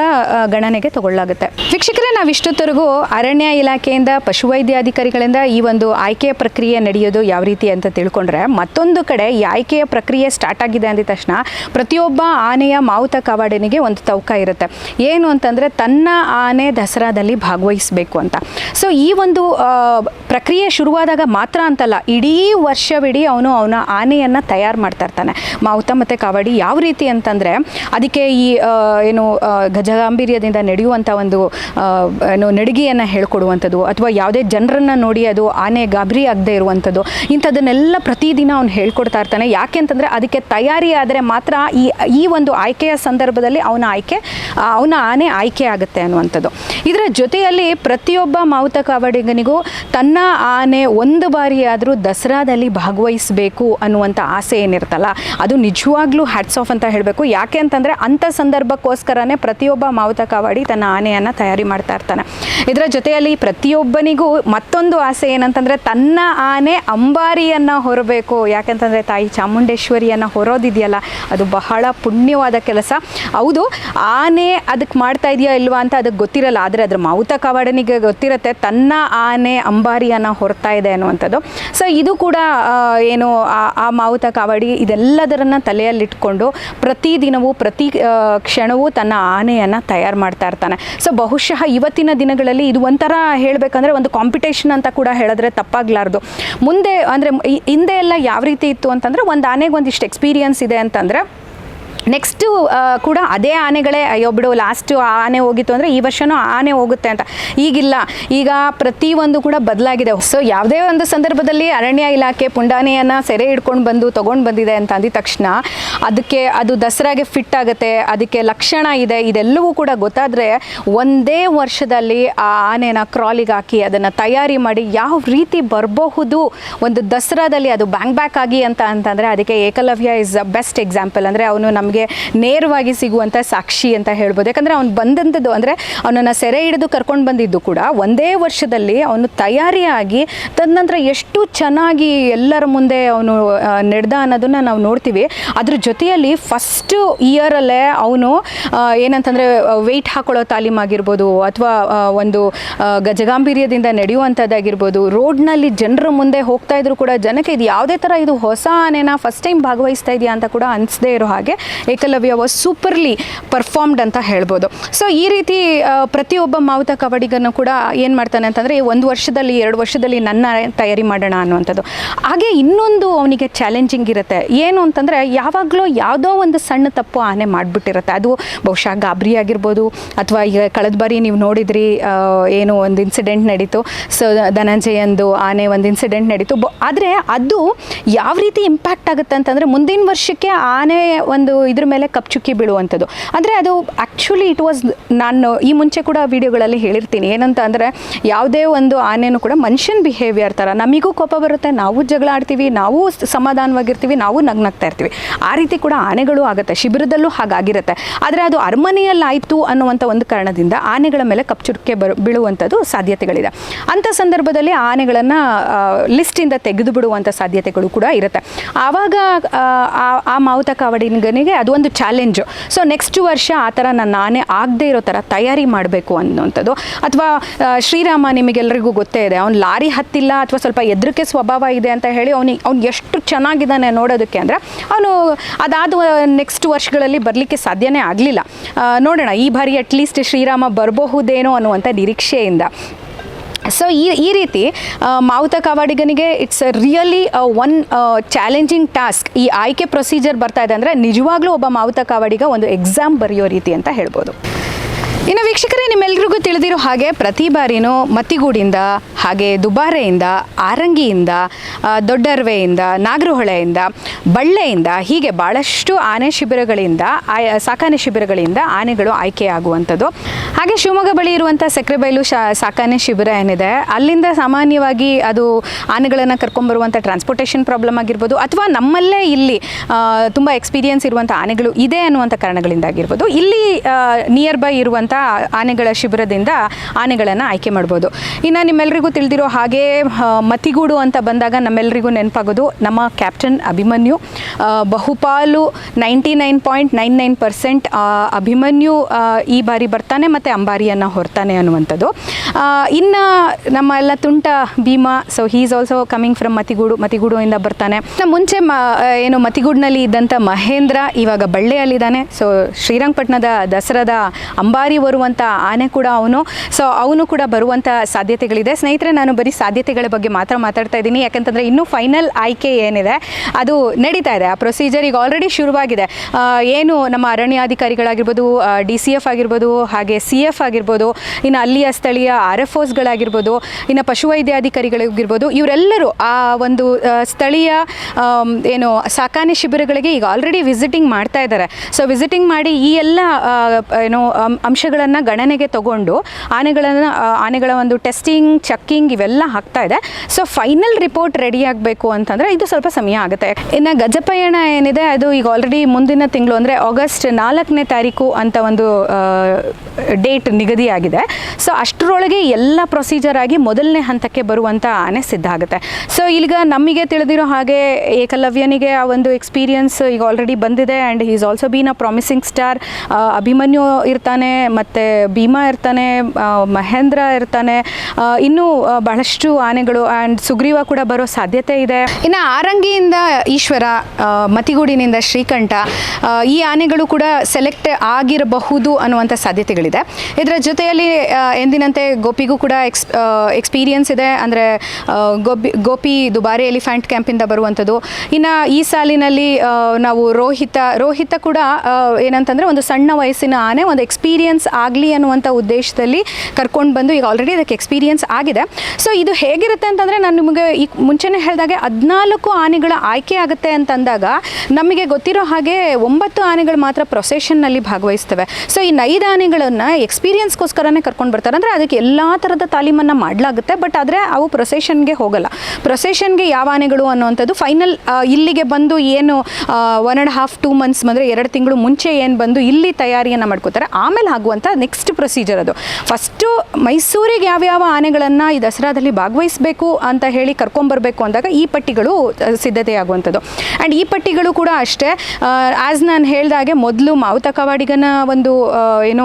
Speaker 1: ಗಣನೆಗೆ ತಗೊಳ್ಳಾಗುತ್ತೆ. ವೀಕ್ಷಕರೇ ನಾವು ಇಷ್ಟೊತ್ತರೆಗೂ ಅರಣ್ಯ ಇಲಾಖೆಯಿಂದ, ಪಶುವೈದ್ಯಾಧಿಕಾರಿಗಳಿಂದ ಈ ಒಂದು ಆಯ್ಕೆಯ ಪ್ರಕ್ರಿಯೆ ನಡೆಯೋದು ಯಾವ ರೀತಿ ಅಂತ ತಿಳ್ಕೊಂಡ್ರೆ, ಮತ್ತೊಂದು ಕಡೆ ಈ ಆಯ್ಕೆಯ ಪ್ರಕ್ರಿಯೆ ಸ್ಟಾರ್ಟ್ ಆಗಿದೆ ಅಂದ ತಕ್ಷಣ ಪ್ರತಿಯೊಬ್ಬ ಆನೆಯ ಮಾವುತ ಕಾವಾಡನಿಗೆ ಒಂದು ತೌಕ ಇರುತ್ತೆ. ಏನು ಅಂತಂದರೆ ತನ್ನ ಆನೆ ದಸರಾದಲ್ಲಿ ಭಾಗವಹಿಸಬೇಕು ಅಂತ. ಸೊ, ಈ ಒಂದು ಪ್ರಕ್ರಿಯೆ ಶುರುವಾದಾಗ ಮಾತ್ರ ಅಂತಲ್ಲ, ಇಡೀ ವರ್ಷವಿಡೀ ಅವನು ಅವನ ಆನೆಯನ್ನು ತಯಾರು ಮಾಡ್ತಾ ಇರ್ತಾನೆ. ಮಾವುತ ಮತ್ತು ಕಾವಾಡಿ ಯಾವ ರೀತಿ ಅಂತಂದರೆ, ಅದಕ್ಕೆ ಈ ಆ, ಏನು ಗಜಗಾಂಭೀರ್ಯದಿಂದ ನಡೆಯುವಂಥ ಒಂದು ಏನು ನಡಿಗೆಯನ್ನು ಹೇಳ್ಕೊಡುವಂಥದ್ದು ಅಥವಾ ಯಾವುದೇ ಜನರನ್ನು ನೋಡಿ ಅದು ಆನೆ ಗಾಬರಿ ಆಗದೆ ಇರುವಂಥದ್ದು ಇಂಥದ್ದನ್ನೆಲ್ಲ ಪ್ರತಿದಿನ ಅವ್ನು ಹೇಳ್ಕೊಡ್ತಾ ಇರ್ತಾನೆ. ಯಾಕೆ ಅಂತಂದರೆ ಅದಕ್ಕೆ ತಯಾರಿ ಆದರೆ ಮಾತ್ರ ಈ ಈ ಒಂದು ಆಯ್ಕೆಯ ಸಂದರ್ಭದಲ್ಲಿ ಅವನ ಆಯ್ಕೆ ಅವನ ಆನೆ ಆಯ್ಕೆ ಆಗುತ್ತೆ ಅನ್ನುವಂಥದ್ದು. ಇದರ ಜೊತೆಯಲ್ಲಿ ಪ್ರತಿಯೊಬ್ಬ ಮಾವುತ ಕಾವಡಿಗನಿಗೂ ತನ್ನ ಆನೆ ಒಂದು ಬಾರಿಯಾದರೂ ದಸರಾದಲ್ಲಿ ಭಾಗವಹಿಸಬೇಕು ಅನ್ನುವಂಥ ಆಸೆ ಏನಿರ್ತಲ್ಲ ಅದು ನಿಜವಾಗ್ಲೂ ಹ್ಯಾಟ್ಸ್ ಆಫ್ ಅಂತ ಹೇಳಬೇಕು. ಯಾಕೆ ಅಂತಂದರೆ ಅಂಥ ಸಂದರ್ಭಕ್ಕೋಸ್ಕರನೇ ಪ್ರತಿಯೊಬ್ಬ ಮಾವುತ ಕಾವಾಡಿ ತನ್ನ ಆನೆಯನ್ನು ತಯಾರಿ ಮಾಡ್ತಾ ಇರ್ತಾನೆ. ಇದರ ಜೊತೆಯಲ್ಲಿ ಪ್ರತಿಯೊಬ್ಬನಿಗೂ ಮತ್ತೊಂದು ಆಸೆ ಏನಂತಂದರೆ ತನ್ನ ಆನೆ ಅಂಬಾರಿಯನ್ನು ಹೊರಬೇಕು. ಯಾಕಂತಂದರೆ ತಾಯಿ ಚಾಮುಂಡೇಶ್ವರಿಯನ್ನು ಹೊರೋದಿದೆಯಲ್ಲ, ಅದು ಬಹಳ ಪುಣ್ಯವಾದ ಕೆಲಸ. ಹೌದು, ಆನೆ ಅದಕ್ಕೆ ಮಾಡ್ತಾ ಇದೆಯಾ ಇಲ್ವಾ ಅಂತ ಅದಕ್ಕೆ ಗೊತ್ತಿರಲ್ಲ, ಆದರೆ ಅದ್ರ ಮಾವುತ ಕಾವಾಡನಿಗೆ ಗೊತ್ತಿರುತ್ತೆ ತನ್ನ ಆನೆ ಅಂಬಾರಿಯನ್ನು ಹೊರ್ತಾ ಇದೆ ಅನ್ನುವಂಥದ್ದು. ಸೊ ಇದು ಕೂಡ ಏನು ಆ- ಮಾವುತ ಕಾವಾಡಿ ಇದೆಲ್ಲದರನ್ನು ತಲೆಯಲ್ಲಿಟ್ಕೊಂಡು ಪ್ರತಿದಿನವೂ ಪ್ರತಿ ಕ್ಷಣವೂ ತನ್ನ ಆನೆಯನ್ನು ತಯಾರು ಮಾಡ್ತಾ ಇರ್ತಾನೆ. ಸೊ ಬಹುಶಃ ಇವತ್ತಿನ ದಿನಗಳಲ್ಲಿ ಇದು ಒಂಥರ ಹೇಳಬೇಕಂದ್ರೆ ಒಂದು ಕಾಂಪಿಟೇಷನ್ ಅಂತ ಕೂಡ ಹೇಳಿದ್ರೆ ತಪ್ಪಾಗಲಾರ್ದು. ಮುಂದೆ, ಅಂದರೆ ಹಿಂದೆ ಎಲ್ಲ ಯಾವ ರೀತಿ ಇತ್ತು ಅಂತಂದರೆ ಒಂದು ಆನೆಗೆ ಒಂದಿಷ್ಟು ಎಕ್ಸ್ಪೀರಿಯನ್ಸ್ ಇದೆ ಅಂತಂದರೆ ನೆಕ್ಸ್ಟು ಕೂಡ ಅದೇ ಆನೆಗಳೇ, ಅಯ್ಯೋ ಬಿಡು ಲಾಸ್ಟು ಆನೆ ಹೋಗಿತ್ತು ಅಂದರೆ ಈ ವರ್ಷವೂ ಆನೆ ಹೋಗುತ್ತೆ ಅಂತ. ಈಗಿಲ್ಲ. ಈಗ ಪ್ರತಿಯೊಂದು ಕೂಡ ಬದಲಾಗಿದೆ. ಸೊ ಯಾವುದೇ ಒಂದು ಸಂದರ್ಭದಲ್ಲಿ ಅರಣ್ಯ ಇಲಾಖೆ ಪುಂಡಾನೆಯನ್ನು ಸೆರೆ ಹಿಡ್ಕೊಂಡು ಬಂದು ತೊಗೊಂಡು ಬಂದಿದೆ ಅಂತ ಅಂದಿದ ತಕ್ಷಣ, ಅದಕ್ಕೆ ಅದು ದಸರಾಗೆ ಫಿಟ್ ಆಗುತ್ತೆ, ಅದಕ್ಕೆ ಲಕ್ಷಣ ಇದೆ, ಇದೆಲ್ಲವೂ ಕೂಡ ಗೊತ್ತಾದರೆ ಒಂದೇ ವರ್ಷದಲ್ಲಿ ಆ ಆನೆನ ಕ್ರಾಲಿಗೆ ಹಾಕಿ ಅದನ್ನು ತಯಾರಿ ಮಾಡಿ ಯಾವ ರೀತಿ ಬರಬಹುದು ಒಂದು ದಸರಾದಲ್ಲಿ ಅದು ಬ್ಯಾಂಕ್ ಬ್ಯಾಕ್ ಆಗಿ ಅಂತ ಅಂತಂದರೆ, ಅದಕ್ಕೆ ಏಕಲವ್ಯ ಇಸ್ ಬೆಸ್ಟ್ ಎಕ್ಸಾಂಪಲ್ ಅಂದರೆ ಅವನು ನಮಗೆ ನೇರವಾಗಿ ಸಿಗುವಂಥ ಸಾಕ್ಷಿ ಅಂತ ಹೇಳ್ಬೋದು. ಯಾಕಂದರೆ ಅವ್ನು ಬಂದಂಥದ್ದು ಅಂದರೆ ಅವನನ್ನು ಸೆರೆ ಹಿಡಿದು ಕರ್ಕೊಂಡು ಬಂದಿದ್ದು ಕೂಡ ಒಂದೇ ವರ್ಷದಲ್ಲಿ ಅವನು ತಯಾರಿಯಾಗಿ ತದನಂತರ ಎಷ್ಟು ಚೆನ್ನಾಗಿ ಎಲ್ಲರ ಮುಂದೆ ಅವನು ನಡೆದ ಅನ್ನೋದನ್ನು ನಾವು ನೋಡ್ತೀವಿ. ಅದ್ರ ಜೊತೆಯಲ್ಲಿ ಫಸ್ಟ್ ಇಯರಲ್ಲೇ ಅವನು ಏನಂತಂದರೆ ವೆಯ್ಟ್ ಹಾಕೊಳ್ಳೋ ತಾಲೀಮಾಗಿರ್ಬೋದು ಅಥವಾ ಒಂದು ಗಜಗಾಂಭೀರ್ಯದಿಂದ ನಡೆಯುವಂಥದ್ದಾಗಿರ್ಬೋದು. ರೋಡ್ನಲ್ಲಿ ಜನರ ಮುಂದೆ ಹೋಗ್ತಾ ಇದ್ರು ಕೂಡ ಜನಕ್ಕೆ ಇದು ಯಾವುದೇ ಥರ ಇದು ಹೊಸ ಆನೆನ ಫಸ್ಟ್ ಟೈಮ್ ಭಾಗವಹಿಸ್ತಾ ಇದೆಯಾ ಅಂತ ಕೂಡ ಅನಿಸದೇ ಇರೋ ಹಾಗೆ ಏಕಲವ್ಯ ವಾಸ್ ಸೂಪರ್ಲಿ ಪರ್ಫಾರ್ಮ್ಡ್ ಅಂತ ಹೇಳ್ಬೋದು. ಸೊ ಈ ರೀತಿ ಪ್ರತಿಯೊಬ್ಬ ಮಾವುತ ಕಬಡ್ಡಿಗನ್ನು ಕೂಡ ಏನು ಮಾಡ್ತಾನೆ ಅಂತಂದರೆ, ಒಂದು ವರ್ಷದಲ್ಲಿ, ಎರಡು ವರ್ಷದಲ್ಲಿ ನನ್ನ ತಯಾರಿ ಮಾಡೋಣ ಅನ್ನುವಂಥದ್ದು. ಹಾಗೆ ಇನ್ನೊಂದು ಅವನಿಗೆ ಚಾಲೆಂಜಿಂಗ್ ಇರುತ್ತೆ. ಏನು ಅಂತಂದರೆ, ಯಾವಾಗಲೂ ಯಾವುದೋ ಒಂದು ಸಣ್ಣ ತಪ್ಪು ಆನೆ ಮಾಡಿಬಿಟ್ಟಿರುತ್ತೆ. ಅದು ಬಹುಶಃ ಗಾಬರಿ ಆಗಿರ್ಬೋದು, ಅಥವಾ ಈಗ ಕಳೆದ ಬಾರಿ ನೀವು ನೋಡಿದ್ರಿ ಏನು ಒಂದು ಇನ್ಸಿಡೆಂಟ್ ನಡೀತು. ಸೊ ಧನಂಜಯಂದು ಆನೆ ಒಂದು ಇನ್ಸಿಡೆಂಟ್ ನಡೀತು. ಬ, ಆದರೆ ಅದು ಯಾವ ರೀತಿ ಇಂಪ್ಯಾಕ್ಟ್ ಆಗುತ್ತೆ ಅಂತಂದರೆ, ಮುಂದಿನ ವರ್ಷಕ್ಕೆ ಆನೆ ಒಂದು ಇದ್ರ ಮೇಲೆ ಕಪ್ಚುಕ್ಕಿ ಬೀಳುವಂಥದ್ದು. ಅಂದರೆ ಅದು ಆ್ಯಕ್ಚುಲಿ ಇಟ್ ವಾಸ್ ನಾನು ಈ ಮುಂಚೆ ಕೂಡ ವೀಡಿಯೋಗಳಲ್ಲಿ ಹೇಳಿರ್ತೀನಿ. ಏನಂತ ಅಂದರೆ ಯಾವುದೇ ಒಂದು ಆನೆಯೂ ಕೂಡ ಮನುಷ್ಯನ ಬಿಹೇವಿಯರ್ ಥರ ನಮಗೂ ಕೋಪ ಬರುತ್ತೆ, ನಾವು ಜಗಳ ಆಡ್ತೀವಿ, ನಾವು ಸಮಾಧಾನವಾಗಿರ್ತೀವಿ, ನಾವು ನಗ್ನಗ್ತಾ ಇರ್ತೀವಿ. ಆ ರೀತಿ ಕೂಡ ಆನೆಗಳು ಆಗುತ್ತೆ, ಶಿಬಿರದಲ್ಲೂ ಹಾಗಾಗಿರುತ್ತೆ. ಆದರೆ ಅದು ಅರಮನೆಯಲ್ಲಾಯಿತು ಅನ್ನುವಂಥ ಒಂದು ಕಾರಣದಿಂದ ಆನೆಗಳ ಮೇಲೆ ಕಪ್ಚುಕ್ಕೆ ಬರು ಬೀಳುವಂಥದ್ದು ಸಾಧ್ಯತೆಗಳಿದೆ. ಅಂಥ ಸಂದರ್ಭದಲ್ಲಿ ಆನೆಗಳನ್ನು ಲಿಸ್ಟಿಂದ ತೆಗೆದು ಬಿಡುವಂಥ ಸಾಧ್ಯತೆಗಳು ಕೂಡ ಇರುತ್ತೆ. ಆವಾಗ ಆ ಮಾವುತ ಕಾವಡಿಗನಿಗೆ ಅದು ಒಂದು ಚಾಲೆಂಜು. ಸೊ ನೆಕ್ಸ್ಟ್ ವರ್ಷ ಆ ಥರ ನಾನು ನಾನೇ ಆಗದೆ ಇರೋ ಥರ ತಯಾರಿ ಮಾಡಬೇಕು ಅನ್ನುವಂಥದ್ದು. ಅಥವಾ ಶ್ರೀರಾಮ ನಿಮಗೆಲ್ಲರಿಗೂ ಗೊತ್ತೇ ಇದೆ, ಅವ್ನು ಲಾರಿ ಹತ್ತಿಲ್ಲ ಅಥವಾ ಸ್ವಲ್ಪ ಎದ್ರಿಕೆ ಸ್ವಭಾವ ಇದೆ ಅಂತ ಹೇಳಿ ಅವನಿಗೆ, ಅವ್ನು ಎಷ್ಟು ಚೆನ್ನಾಗಿದ್ದಾನೆ ನೋಡೋದಕ್ಕೆ ಅಂದರೆ, ಅವನು ಅದಾದ ನೆಕ್ಸ್ಟ್ ವರ್ಷಗಳಲ್ಲಿ ಬರಲಿಕ್ಕೆ ಸಾಧ್ಯನೇ ಆಗಲಿಲ್ಲ. ನೋಡೋಣ, ಈ ಬಾರಿ ಅಟ್ಲೀಸ್ಟ್ ಶ್ರೀರಾಮ ಬರಬಹುದೇನೋ ಅನ್ನುವಂಥ ನಿರೀಕ್ಷೆಯಿಂದ. ಸೊ ಈ ಈ ರೀತಿ ಮಾವುತ ಕಾವಾಡಿಗನಿಗೆ it's really one challenging task ಈ ಆಯ್ಕೆ ಪ್ರೊಸೀಜರ್ ಬರ್ತಾ ಇದೆ ಅಂದರೆ ನಿಜವಾಗ್ಲೂ ಒಬ್ಬ ಮಾವುತ ಕಾವಾಡಿಗ ಒಂದು ಎಕ್ಸಾಮ್ ಬರೆಯೋ ರೀತಿ ಅಂತ ಹೇಳ್ಬೋದು. ಇನ್ನು ವೀಕ್ಷಕರೇ ನಿಮ್ಮೆಲ್ಲರಿಗೂ ತಿಳಿದಿರೋ ಹಾಗೆ ಪ್ರತಿ ಬಾರಿನೂ ಮತ್ತಿಗೂಡಿಂದ, ಹಾಗೆ ದುಬಾರೆಯಿಂದ, ಆರಂಗಿಯಿಂದ ದೊಡ್ಡರ್ವೆಯಿಂದ, ನಾಗರಹೊಳೆಯಿಂದ, ಬಳ್ಳೆಯಿಂದ, ಹೀಗೆ ಭಾಳಷ್ಟು ಆನೆ ಶಿಬಿರಗಳಿಂದ, ಆಯ, ಸಾಕಾನೆ ಶಿಬಿರಗಳಿಂದ ಆನೆಗಳು ಆಯ್ಕೆಯಾಗುವಂಥದ್ದು. ಹಾಗೆ ಶಿವಮೊಗ್ಗ ಬಳಿ ಇರುವಂಥ ಸಕ್ಕರೆಬೈಲು ಶಾ ಶಿಬಿರ ಏನಿದೆ, ಅಲ್ಲಿಂದ ಸಾಮಾನ್ಯವಾಗಿ ಅದು ಆನೆಗಳನ್ನು ಕರ್ಕೊಂಬರುವಂಥ ಟ್ರಾನ್ಸ್ಪೋರ್ಟೇಷನ್ ಪ್ರಾಬ್ಲಮ್ ಆಗಿರ್ಬೋದು, ಅಥವಾ ನಮ್ಮಲ್ಲೇ ಇಲ್ಲಿ ತುಂಬ ಎಕ್ಸ್ಪೀರಿಯನ್ಸ್ ಇರುವಂಥ ಆನೆಗಳು ಇದೆ ಅನ್ನುವಂಥ ಕಾರಣಗಳಿಂದಾಗಿರ್ಬೋದು, ಇಲ್ಲಿ ನಿಯರ್ ಬೈ ಇರುವಂಥ ಆನೆಗಳ ಶಿಬಿರದಿಂದ ಆನೆಗಳನ್ನು ಆಯ್ಕೆ ಮಾಡ್ಬೋದು. ಇನ್ನು ನಿಮ್ಮೆಲ್ಲರಿಗೂ ತಿಳಿದಿರೋ ಹಾಗೆ ಮತಿಗೂಡು ಅಂತ ಬಂದಾಗ ನಮ್ಮೆಲ್ಲರಿಗೂ ನೆನಪಾಗೋದು ನಮ್ಮ ಕ್ಯಾಪ್ಟನ್ ಅಭಿಮನ್ಯು. ಬಹುಪಾಲು ninety nine point nine nine percent Abhimanyu ಈ ಬಾರಿ ಬರ್ತಾನೆ ಮತ್ತು ಅಂಬಾರಿಯನ್ನು ಹೊರ್ತಾನೆ ಅನ್ನುವಂಥದ್ದು. ಇನ್ನು ನಮ್ಮ ಎಲ್ಲ ತುಂಟ Bhima so he is also coming from Mathigodu Mathigodu ಇಂದ ಬರ್ತಾನೆ ಮುಂಚೆ ಏನು ಮತಿಗೂಡಿನಲ್ಲಿ ಇದ್ದಂಥ ಮಹೇಂದ್ರ ಇವಾಗ ಬಳ್ಳಿಯಲ್ಲಿದ್ದಾನೆ. ಸೊ ಶ್ರೀರಂಗಪಟ್ಟಣದ ದಸರಾದ ಅಂಬಾರಿ ಬರುವಂಥ ಆನೆ ಕೂಡ ಅವನು. ಸೊ ಅವನು ಕೂಡ ಬರುವಂಥ ಸಾಧ್ಯತೆಗಳಿದೆ. ಸ್ನೇಹಿತರೆ, ನಾನು ಬರೀ ಸಾಧ್ಯತೆಗಳ ಬಗ್ಗೆ ಮಾತ್ರ ಮಾತಾಡ್ತಾ ಇದ್ದೀನಿ. ಯಾಕಂತಂದರೆ ಇನ್ನೂ ಫೈನಲ್ ಆಯ್ಕೆ ಏನಿದೆ, ಅದು ನಡೀತಾ ಇದೆ. ಆ ಪ್ರೊಸೀಜರ್ ಈಗ ಆಲ್ರೆಡಿ ಶುರುವಾಗಿದೆ. ಏನು ನಮ್ಮ ಅರಣ್ಯಾಧಿಕಾರಿಗಳಾಗಿರ್ಬೋದು ಡಿ ಸಿ ಎಫ್ ಆಗಿರ್ಬೋದು, ಹಾಗೆ ಸಿ ಎಫ್ ಆಗಿರ್ಬೋದು, ಇನ್ನು ಅಲ್ಲಿಯ ಸ್ಥಳೀಯ ಆರ್ ಎಫ್ ಓಸ್ಗಳಾಗಿರ್ಬೋದು ಇನ್ನು ಪಶುವೈದ್ಯಾಧಿಕಾರಿಗಳಿಗಿರ್ಬೋದು ಇವರೆಲ್ಲರೂ ಆ ಒಂದು ಸ್ಥಳೀಯ ಏನು ಸಾಕಾನೆ ಶಿಬಿರಗಳಿಗೆ ಈಗ ಆಲ್ರೆಡಿ ವಿಸಿಟಿಂಗ್ ಮಾಡ್ತಾ ಇದ್ದಾರೆ. ಸೊ ವಿಸಿಟಿಂಗ್ ಮಾಡಿ ಈ ಎಲ್ಲ ಏನು ಏನು ಅಂಶಗಳನ್ನು ಗಣನೆಗೆ ತಗೊಂಡು ಆನೆಗಳನ್ನು ಆನೆಗಳ ಒಂದು ಟೆಸ್ಟಿಂಗ್ ಚೆಕ್ಕಿಂಗ್ ಇವೆಲ್ಲ ಆಗ್ತಾ ಇದೆ. ಸೊ ಫೈನಲ್ ರಿಪೋರ್ಟ್ ರೆಡಿ ಆಗಬೇಕು ಅಂತಂದರೆ ಇದು ಸ್ವಲ್ಪ ಸಮಯ ಆಗುತ್ತೆ. ಇನ್ನು ಗಜಪಯಣ ಏನಿದೆ, ಅದು ಈಗ ಆಲ್ರೆಡಿ ಮುಂದಿನ ತಿಂಗಳು, ಅಂದರೆ ಆಗಸ್ಟ್ ನಾಲ್ಕನೇ ತಾರೀಕು ಅಂತ ಒಂದು ಡೇಟ್ ನಿಗದಿಯಾಗಿದೆ. ಸೊ ಅಷ್ಟರೊಳಗೆ ಎಲ್ಲ ಪ್ರೊಸೀಜರ್ ಆಗಿ ಮೊದಲನೇ ಹಂತಕ್ಕೆ ಬರುವಂಥ ಆನೆ ಸಿದ್ಧ ಆಗುತ್ತೆ. ಸೊ ಈಗ ನಮಗೆ ತಿಳಿದಿರೋ ಹಾಗೆ ಏಕಲವ್ಯನಿಗೆ ಆ ಒಂದು ಎಕ್ಸ್ಪೀರಿಯನ್ಸ್ ಈಗ ಆಲ್ರೆಡಿ ಬಂದಿದೆ and is also been a promising star Abhimanyu ಇರ್ತಾನೆ ಮತ್ತು ಭೀಮಾ ಇರ್ತಾನೆ ಮಹೇಂದ್ರ ಇರ್ತಾನೆ ಇನ್ನೂ ಬಹಳಷ್ಟು ಆನೆಗಳು ಆ್ಯಂಡ್ ಸುಗ್ರೀವ ಕೂಡ ಬರೋ ಸಾಧ್ಯತೆ ಇದೆ. ಇನ್ನು ಆರಂಗಿಯಿಂದ ಈಶ್ವರ ಮತಿಗೂಡಿನಿಂದ ಶ್ರೀಕಂಠ ಈ ಆನೆಗಳು ಕೂಡ ಸೆಲೆಕ್ಟ್ ಆಗಿರಬಹುದು ಅನ್ನುವಂಥ ಸಾಧ್ಯತೆಗಳಿದೆ. ಇದರ ಜೊತೆಯಲ್ಲಿ ಎಂದಿನಂತೆ ಗೋಪಿಗೂ ಕೂಡ ಎಕ್ಸ್ ಎಕ್ಸ್ಪೀರಿಯನ್ಸ್ ಇದೆ. ಅಂದರೆ ಗೋಪಿ ಗೋಪಿ ದುಬಾರಿ ಎಲಿಫೆಂಟ್ ಕ್ಯಾಂಪಿಂದ ಬರುವಂಥದ್ದು. ಇನ್ನು ಈ ಸಾಲಿನಲ್ಲಿ ನಾವು ರೋಹಿತ ರೋಹಿತ ಕೂಡ ಏನಂತಂದರೆ ಒಂದು ಸಣ್ಣ ವಯಸ್ಸಿನ ಆನೆ, ಒಂದು ಎಕ್ಸ್ಪೀರಿಯನ್ಸ್ ಆಗಲಿ ಅನ್ನುವಂಥ ಉದ್ದೇಶದಲ್ಲಿ ಕರ್ಕೊಂಡು ಬಂದು ಈಗ ಆಲ್ರೆಡಿ ಅದಕ್ಕೆ ಎಕ್ಸ್ಪೀರಿಯನ್ಸ್ ಆಗಿದೆ. ಸೊ ಇದು ಹೇಗಿರುತ್ತೆ ಅಂತಂದರೆ ನಾನು ನಿಮಗೆ ಈ ಮುಂಚೆನೇ ಹೇಳಿದಾಗೆ ಹದಿನಾಲ್ಕು ಆನೆಗಳ ಆಯ್ಕೆ ಆಗುತ್ತೆ ಅಂತಂದಾಗ ನಮಗೆ ಗೊತ್ತಿರೋ ಹಾಗೆ ಒಂಬತ್ತು ಆನೆಗಳು ಮಾತ್ರ ಪ್ರೊಸೆಷನ್ನಲ್ಲಿ ಭಾಗವಹಿಸ್ತವೆ. ಸೊ ಈ ಐದು ಆನೆಗಳನ್ನು ಎಕ್ಸ್ಪೀರಿಯನ್ಸ್ಗೋಸ್ಕರನೇ ಕರ್ಕೊಂಡು ಬರ್ತಾರೆ. ಅಂದರೆ ಅದಕ್ಕೆ ಎಲ್ಲ ಥರದ ತಾಲೀಮನ್ನು ಮಾಡಲಾಗುತ್ತೆ. ಬಟ್ ಆದರೆ ಅವು ಪ್ರೊಸೆಷನ್ಗೆ ಹೋಗಲ್ಲ. ಪ್ರೊಸೆಷನ್ಗೆ ಯಾವ ಆನೆಗಳು ಅನ್ನುವಂಥದ್ದು ಫೈನಲ್ ಇಲ್ಲಿಗೆ ಬಂದು ಏನು one and half two months ಅಂದರೆ ಎರಡು ತಿಂಗಳು ಮುಂಚೆ ಏನು ಬಂದು ಇಲ್ಲಿ ತಯಾರಿಯನ್ನು ಮಾಡ್ಕೋತಾರೆ. ಆಮೇಲೆ ಆಗುವಂಥ ನೆಕ್ಸ್ಟ್ ಪ್ರೊಸೀಜರ್ ಅದು. ಫಸ್ಟು ಮೈಸೂರಿಗೆ ಯಾವ್ಯಾವ ಆನೆಗಳನ್ನು ಈ ದಸರಾದಲ್ಲಿ ಭಾಗವಹಿಸಬೇಕು ಅಂತ ಹೇಳಿ ಕರ್ಕೊಂಬರ್ಬೇಕು ಅಂದಾಗ ಈ ಪಟ್ಟಿಗಳು ಸಿದ್ಧತೆ ಸಿದ್ಧತೆಯಾಗುವಂಥದ್ದು. ಆ್ಯಂಡ್ ಈ ಪಟ್ಟಿಗಳು ಕೂಡ ಅಷ್ಟೇ ಆ್ಯಸ್ ನಾನು ಹೇಳಿದಾಗೆ ಮೊದಲು ಮಾವುತ ಕವಾಡಿಗನ ಒಂದು ಏನು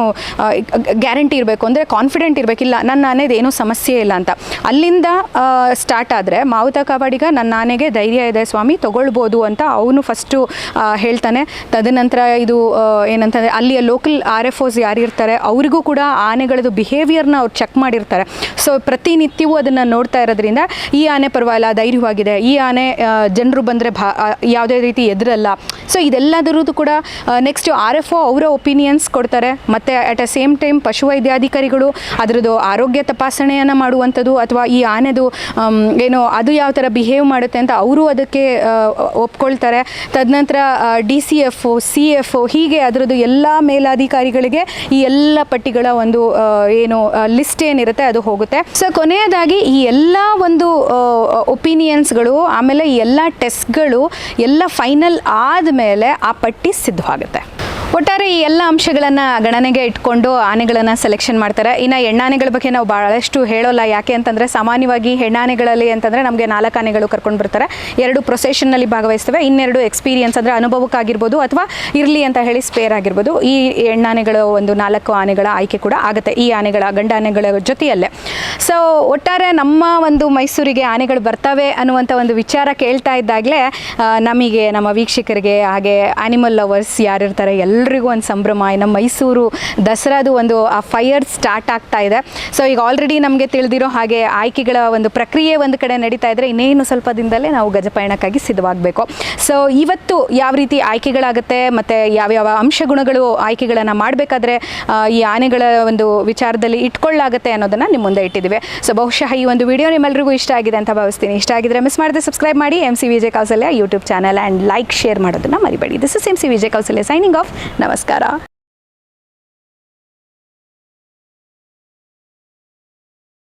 Speaker 1: ಗ್ಯಾರಂಟಿ ಇರಬೇಕು. ಅಂದರೆ ಕಾನ್ಫಿಡೆಂಟ್ ಇರಬೇಕಿಲ್ಲ ನನ್ನ ಆನೆದು ಏನೂ ಸಮಸ್ಯೆ ಇಲ್ಲ ಅಂತ. ಅಲ್ಲಿಂದ ಸ್ಟಾರ್ಟ್ ಆದರೆ ಮಾವುತ ಕವಾಡಿಗ ನನ್ನ ಆನೆಗೆ ಧೈರ್ಯ ಇದೆ, ಸ್ವಾಮಿ, ತಗೊಳ್ಬೋದು ಅಂತ ಅವನು ಫಸ್ಟು ಹೇಳ್ತಾನೆ. ತದನಂತರ ಇದು ಏನಂತಂದರೆ ಅಲ್ಲಿಯ ಲೋಕಲ್ ಆರ್ ಎಫ್ ಓಸ್ ಯಾರಿರ್ತಾರೆ ಅವರಿಗೂ ಕೂಡ ಆನೆಗಳದ್ದು ಬಿಹೇವಿಯರ್ನ ಅವ್ರು ಚೆಕ್ ಮಾಡಿರ್ತಾರೆ. ಸೊ ಪ್ರತಿನಿತ್ಯವೂ ಅದನ್ನು ನೋಡ್ತಾ ಇರೋದ್ರಿಂದ ಈ ಆನೆ ಪರವಾಗಿಲ್ಲ, ಧೈರ್ಯವಾಗಿದೆ. ಈ ಆನೆ ಜನರು ಬಂದರೆ ಭಾ ಯಾವುದೇ ರೀತಿ ಎದುರಲ್ಲ. ಸೊ ಇದೆಲ್ಲದರದ್ದು ಕೂಡ ನೆಕ್ಸ್ಟ್ ಆರ್ ಎಫ್ ಒ ಅವರ ಒಪಿನಿಯನ್ಸ್ ಕೊಡ್ತಾರೆ. ಮತ್ತು ಅಟ್ ಅ ಸೇಮ್ ಟೈಮ್ ಪಶುವೈದ್ಯಾಧಿಕಾರಿಗಳು ಅದರದ್ದು ಆರೋಗ್ಯ ತಪಾಸಣೆಯನ್ನು ಮಾಡುವಂಥದ್ದು ಅಥವಾ ಈ ಆನೆದು ಏನು ಅದು ಯಾವ ಥರ ಬಿಹೇವ್ ಮಾಡುತ್ತೆ ಅಂತ ಅವರು ಅದಕ್ಕೆ ಒಪ್ಕೊಳ್ತಾರೆ. ತದನಂತರ D C F C F ಹೀಗೆ ಅದರದ್ದು ಎಲ್ಲ ಮೇಲಾಧಿಕಾರಿಗಳಿಗೆ ಈ ಎಲ್ಲ ಪಟ್ಟಿಗಳ ಒಂದು ಏನು ಲಿಸ್ಟ್ ಏನಿರುತ್ತೆ ಅದು ಹೋಗುತ್ತೆ. ಸೊ ಕೊನೆಯದಾಗಿ ಈ ಎಲ್ಲ ಒಂದು ಒಪಿನಿಯನ್ಸ್ಗಳು ಆಮೇಲೆ ಈ ಎಲ್ಲ ಟೆಸ್ಟ್ಗಳು ಎಲ್ಲ ಫೈನಲ್ ಆದಮೇಲೆ ಆ ಪಟ್ಟಿ ಸಿದ್ಧವಾಗುತ್ತೆ. ಒಟ್ಟಾರೆ ಈ ಎಲ್ಲ ಅಂಶಗಳನ್ನು ಗಣನೆಗೆ ಇಟ್ಕೊಂಡು ಆನೆಗಳನ್ನು ಸೆಲೆಕ್ಷನ್ ಮಾಡ್ತಾರೆ. ಇನ್ನು ಹೆಣ್ಣಾನೆಗಳ ಬಗ್ಗೆ ನಾವು ಭಾಳಷ್ಟು ಹೇಳೋಲ್ಲ. ಯಾಕೆ ಅಂತಂದರೆ ಸಾಮಾನ್ಯವಾಗಿ ಹೆಣ್ಣಾನೆಗಳಲ್ಲಿ ಅಂತಂದರೆ ನಮಗೆ ನಾಲ್ಕು ಆನೆಗಳು ಕರ್ಕೊಂಡು ಬರ್ತಾರೆ. ಎರಡು ಪ್ರೊಸೆಷನ್ನಲ್ಲಿ ಭಾಗವಹಿಸ್ತವೆ. ಇನ್ನೆರಡು ಎಕ್ಸ್ಪೀರಿಯನ್ಸ್ ಅಂದರೆ ಅನುಭವಕ್ಕಾಗಿರ್ಬೋದು ಅಥವಾ ಇರಲಿ ಅಂತ ಹೇಳಿ ಸ್ಪೇರ್ ಆಗಿರ್ಬೋದು. ಈ ಹೆಣ್ಣಾನೆಗಳ ಒಂದು ನಾಲ್ಕು ಆನೆಗಳ ಆಯ್ಕೆ ಕೂಡ ಆಗುತ್ತೆ. ಈ ಆನೆಗಳ, ಗಂಡ ಆನೆಗಳ ಜೊತೆಯಲ್ಲೇ. ಸೊ ಒಟ್ಟಾರೆ ನಮ್ಮ ಒಂದು ಮೈಸೂರಿಗೆ ಆನೆಗಳು ಬರ್ತವೆ ಅನ್ನುವಂಥ ಒಂದು ವಿಚಾರ ಕೇಳ್ತಾ ಇದ್ದಾಗಲೇ ನಮಗೆ ನಮ್ಮ ವೀಕ್ಷಕರಿಗೆ ಹಾಗೆ ಆನಿಮಲ್ ಲವರ್ಸ್ ಯಾರಿರ್ತಾರೆ ಎಲ್ರಿಗೂ ಒಂದು ಸಂಭ್ರಮ ನಮ್ಮ ಮೈಸೂರು ದಸರಾದು ಒಂದು, ಆ ಫೈರ್ ಸ್ಟಾರ್ಟ್ ಆಗ್ತಾ ಇದೆ. ಸೊ ಈಗ ಆಲ್ರೆಡಿ ನಮಗೆ ತಿಳಿದಿರೋ ಹಾಗೆ ಆಯ್ಕೆಗಳ ಒಂದು ಪ್ರಕ್ರಿಯೆ ಒಂದು ಕಡೆ ನಡೀತಾ ಇದ್ದರೆ ಇನ್ನೇನು ಸ್ವಲ್ಪ ದಿನದಲ್ಲೇ ನಾವು ಗಜಪಯಣಕ್ಕಾಗಿ ಸಿದ್ಧವಾಗಬೇಕು. ಸೊ ಇವತ್ತು ಯಾವ ರೀತಿ ಆಯ್ಕೆಗಳಾಗುತ್ತೆ ಮತ್ತು ಯಾವ್ಯಾವ ಅಂಶಗುಣಗಳು ಆಯ್ಕೆಗಳನ್ನು ಮಾಡಬೇಕಾದ್ರೆ ಈ ಆನೆಗಳ ಒಂದು ವಿಚಾರದಲ್ಲಿ ಇಟ್ಕೊಳ್ಳಾಗುತ್ತೆ ಅನ್ನೋದನ್ನು ನಿಮ್ಮ ಮುಂದೆ ಇಟ್ಟಿದ್ದೀವಿ. ಸೊ ಬಹುಶಃ ಈ ಒಂದು ವಿಡಿಯೋ ನಿಮ್ಮೆಲ್ಲರಿಗೂ ಇಷ್ಟ ಆಗಿದೆ ಅಂತ ಭಾವಿಸ್ತೀನಿ. ಇಷ್ಟ ಆಗಿದ್ರೆ ಮಿಸ್ ಮಾಡಿದ್ರೆ ಸಬ್ಸ್ಕ್ರೈಬ್ ಮಾಡಿ M C Vijay Kausalya YouTube channel and like share ಮಾಡೋದನ್ನು ಮರಿಬೇಡಿ. This is M C Vijay Kausalya signing off ನಮಸ್ಕಾರ.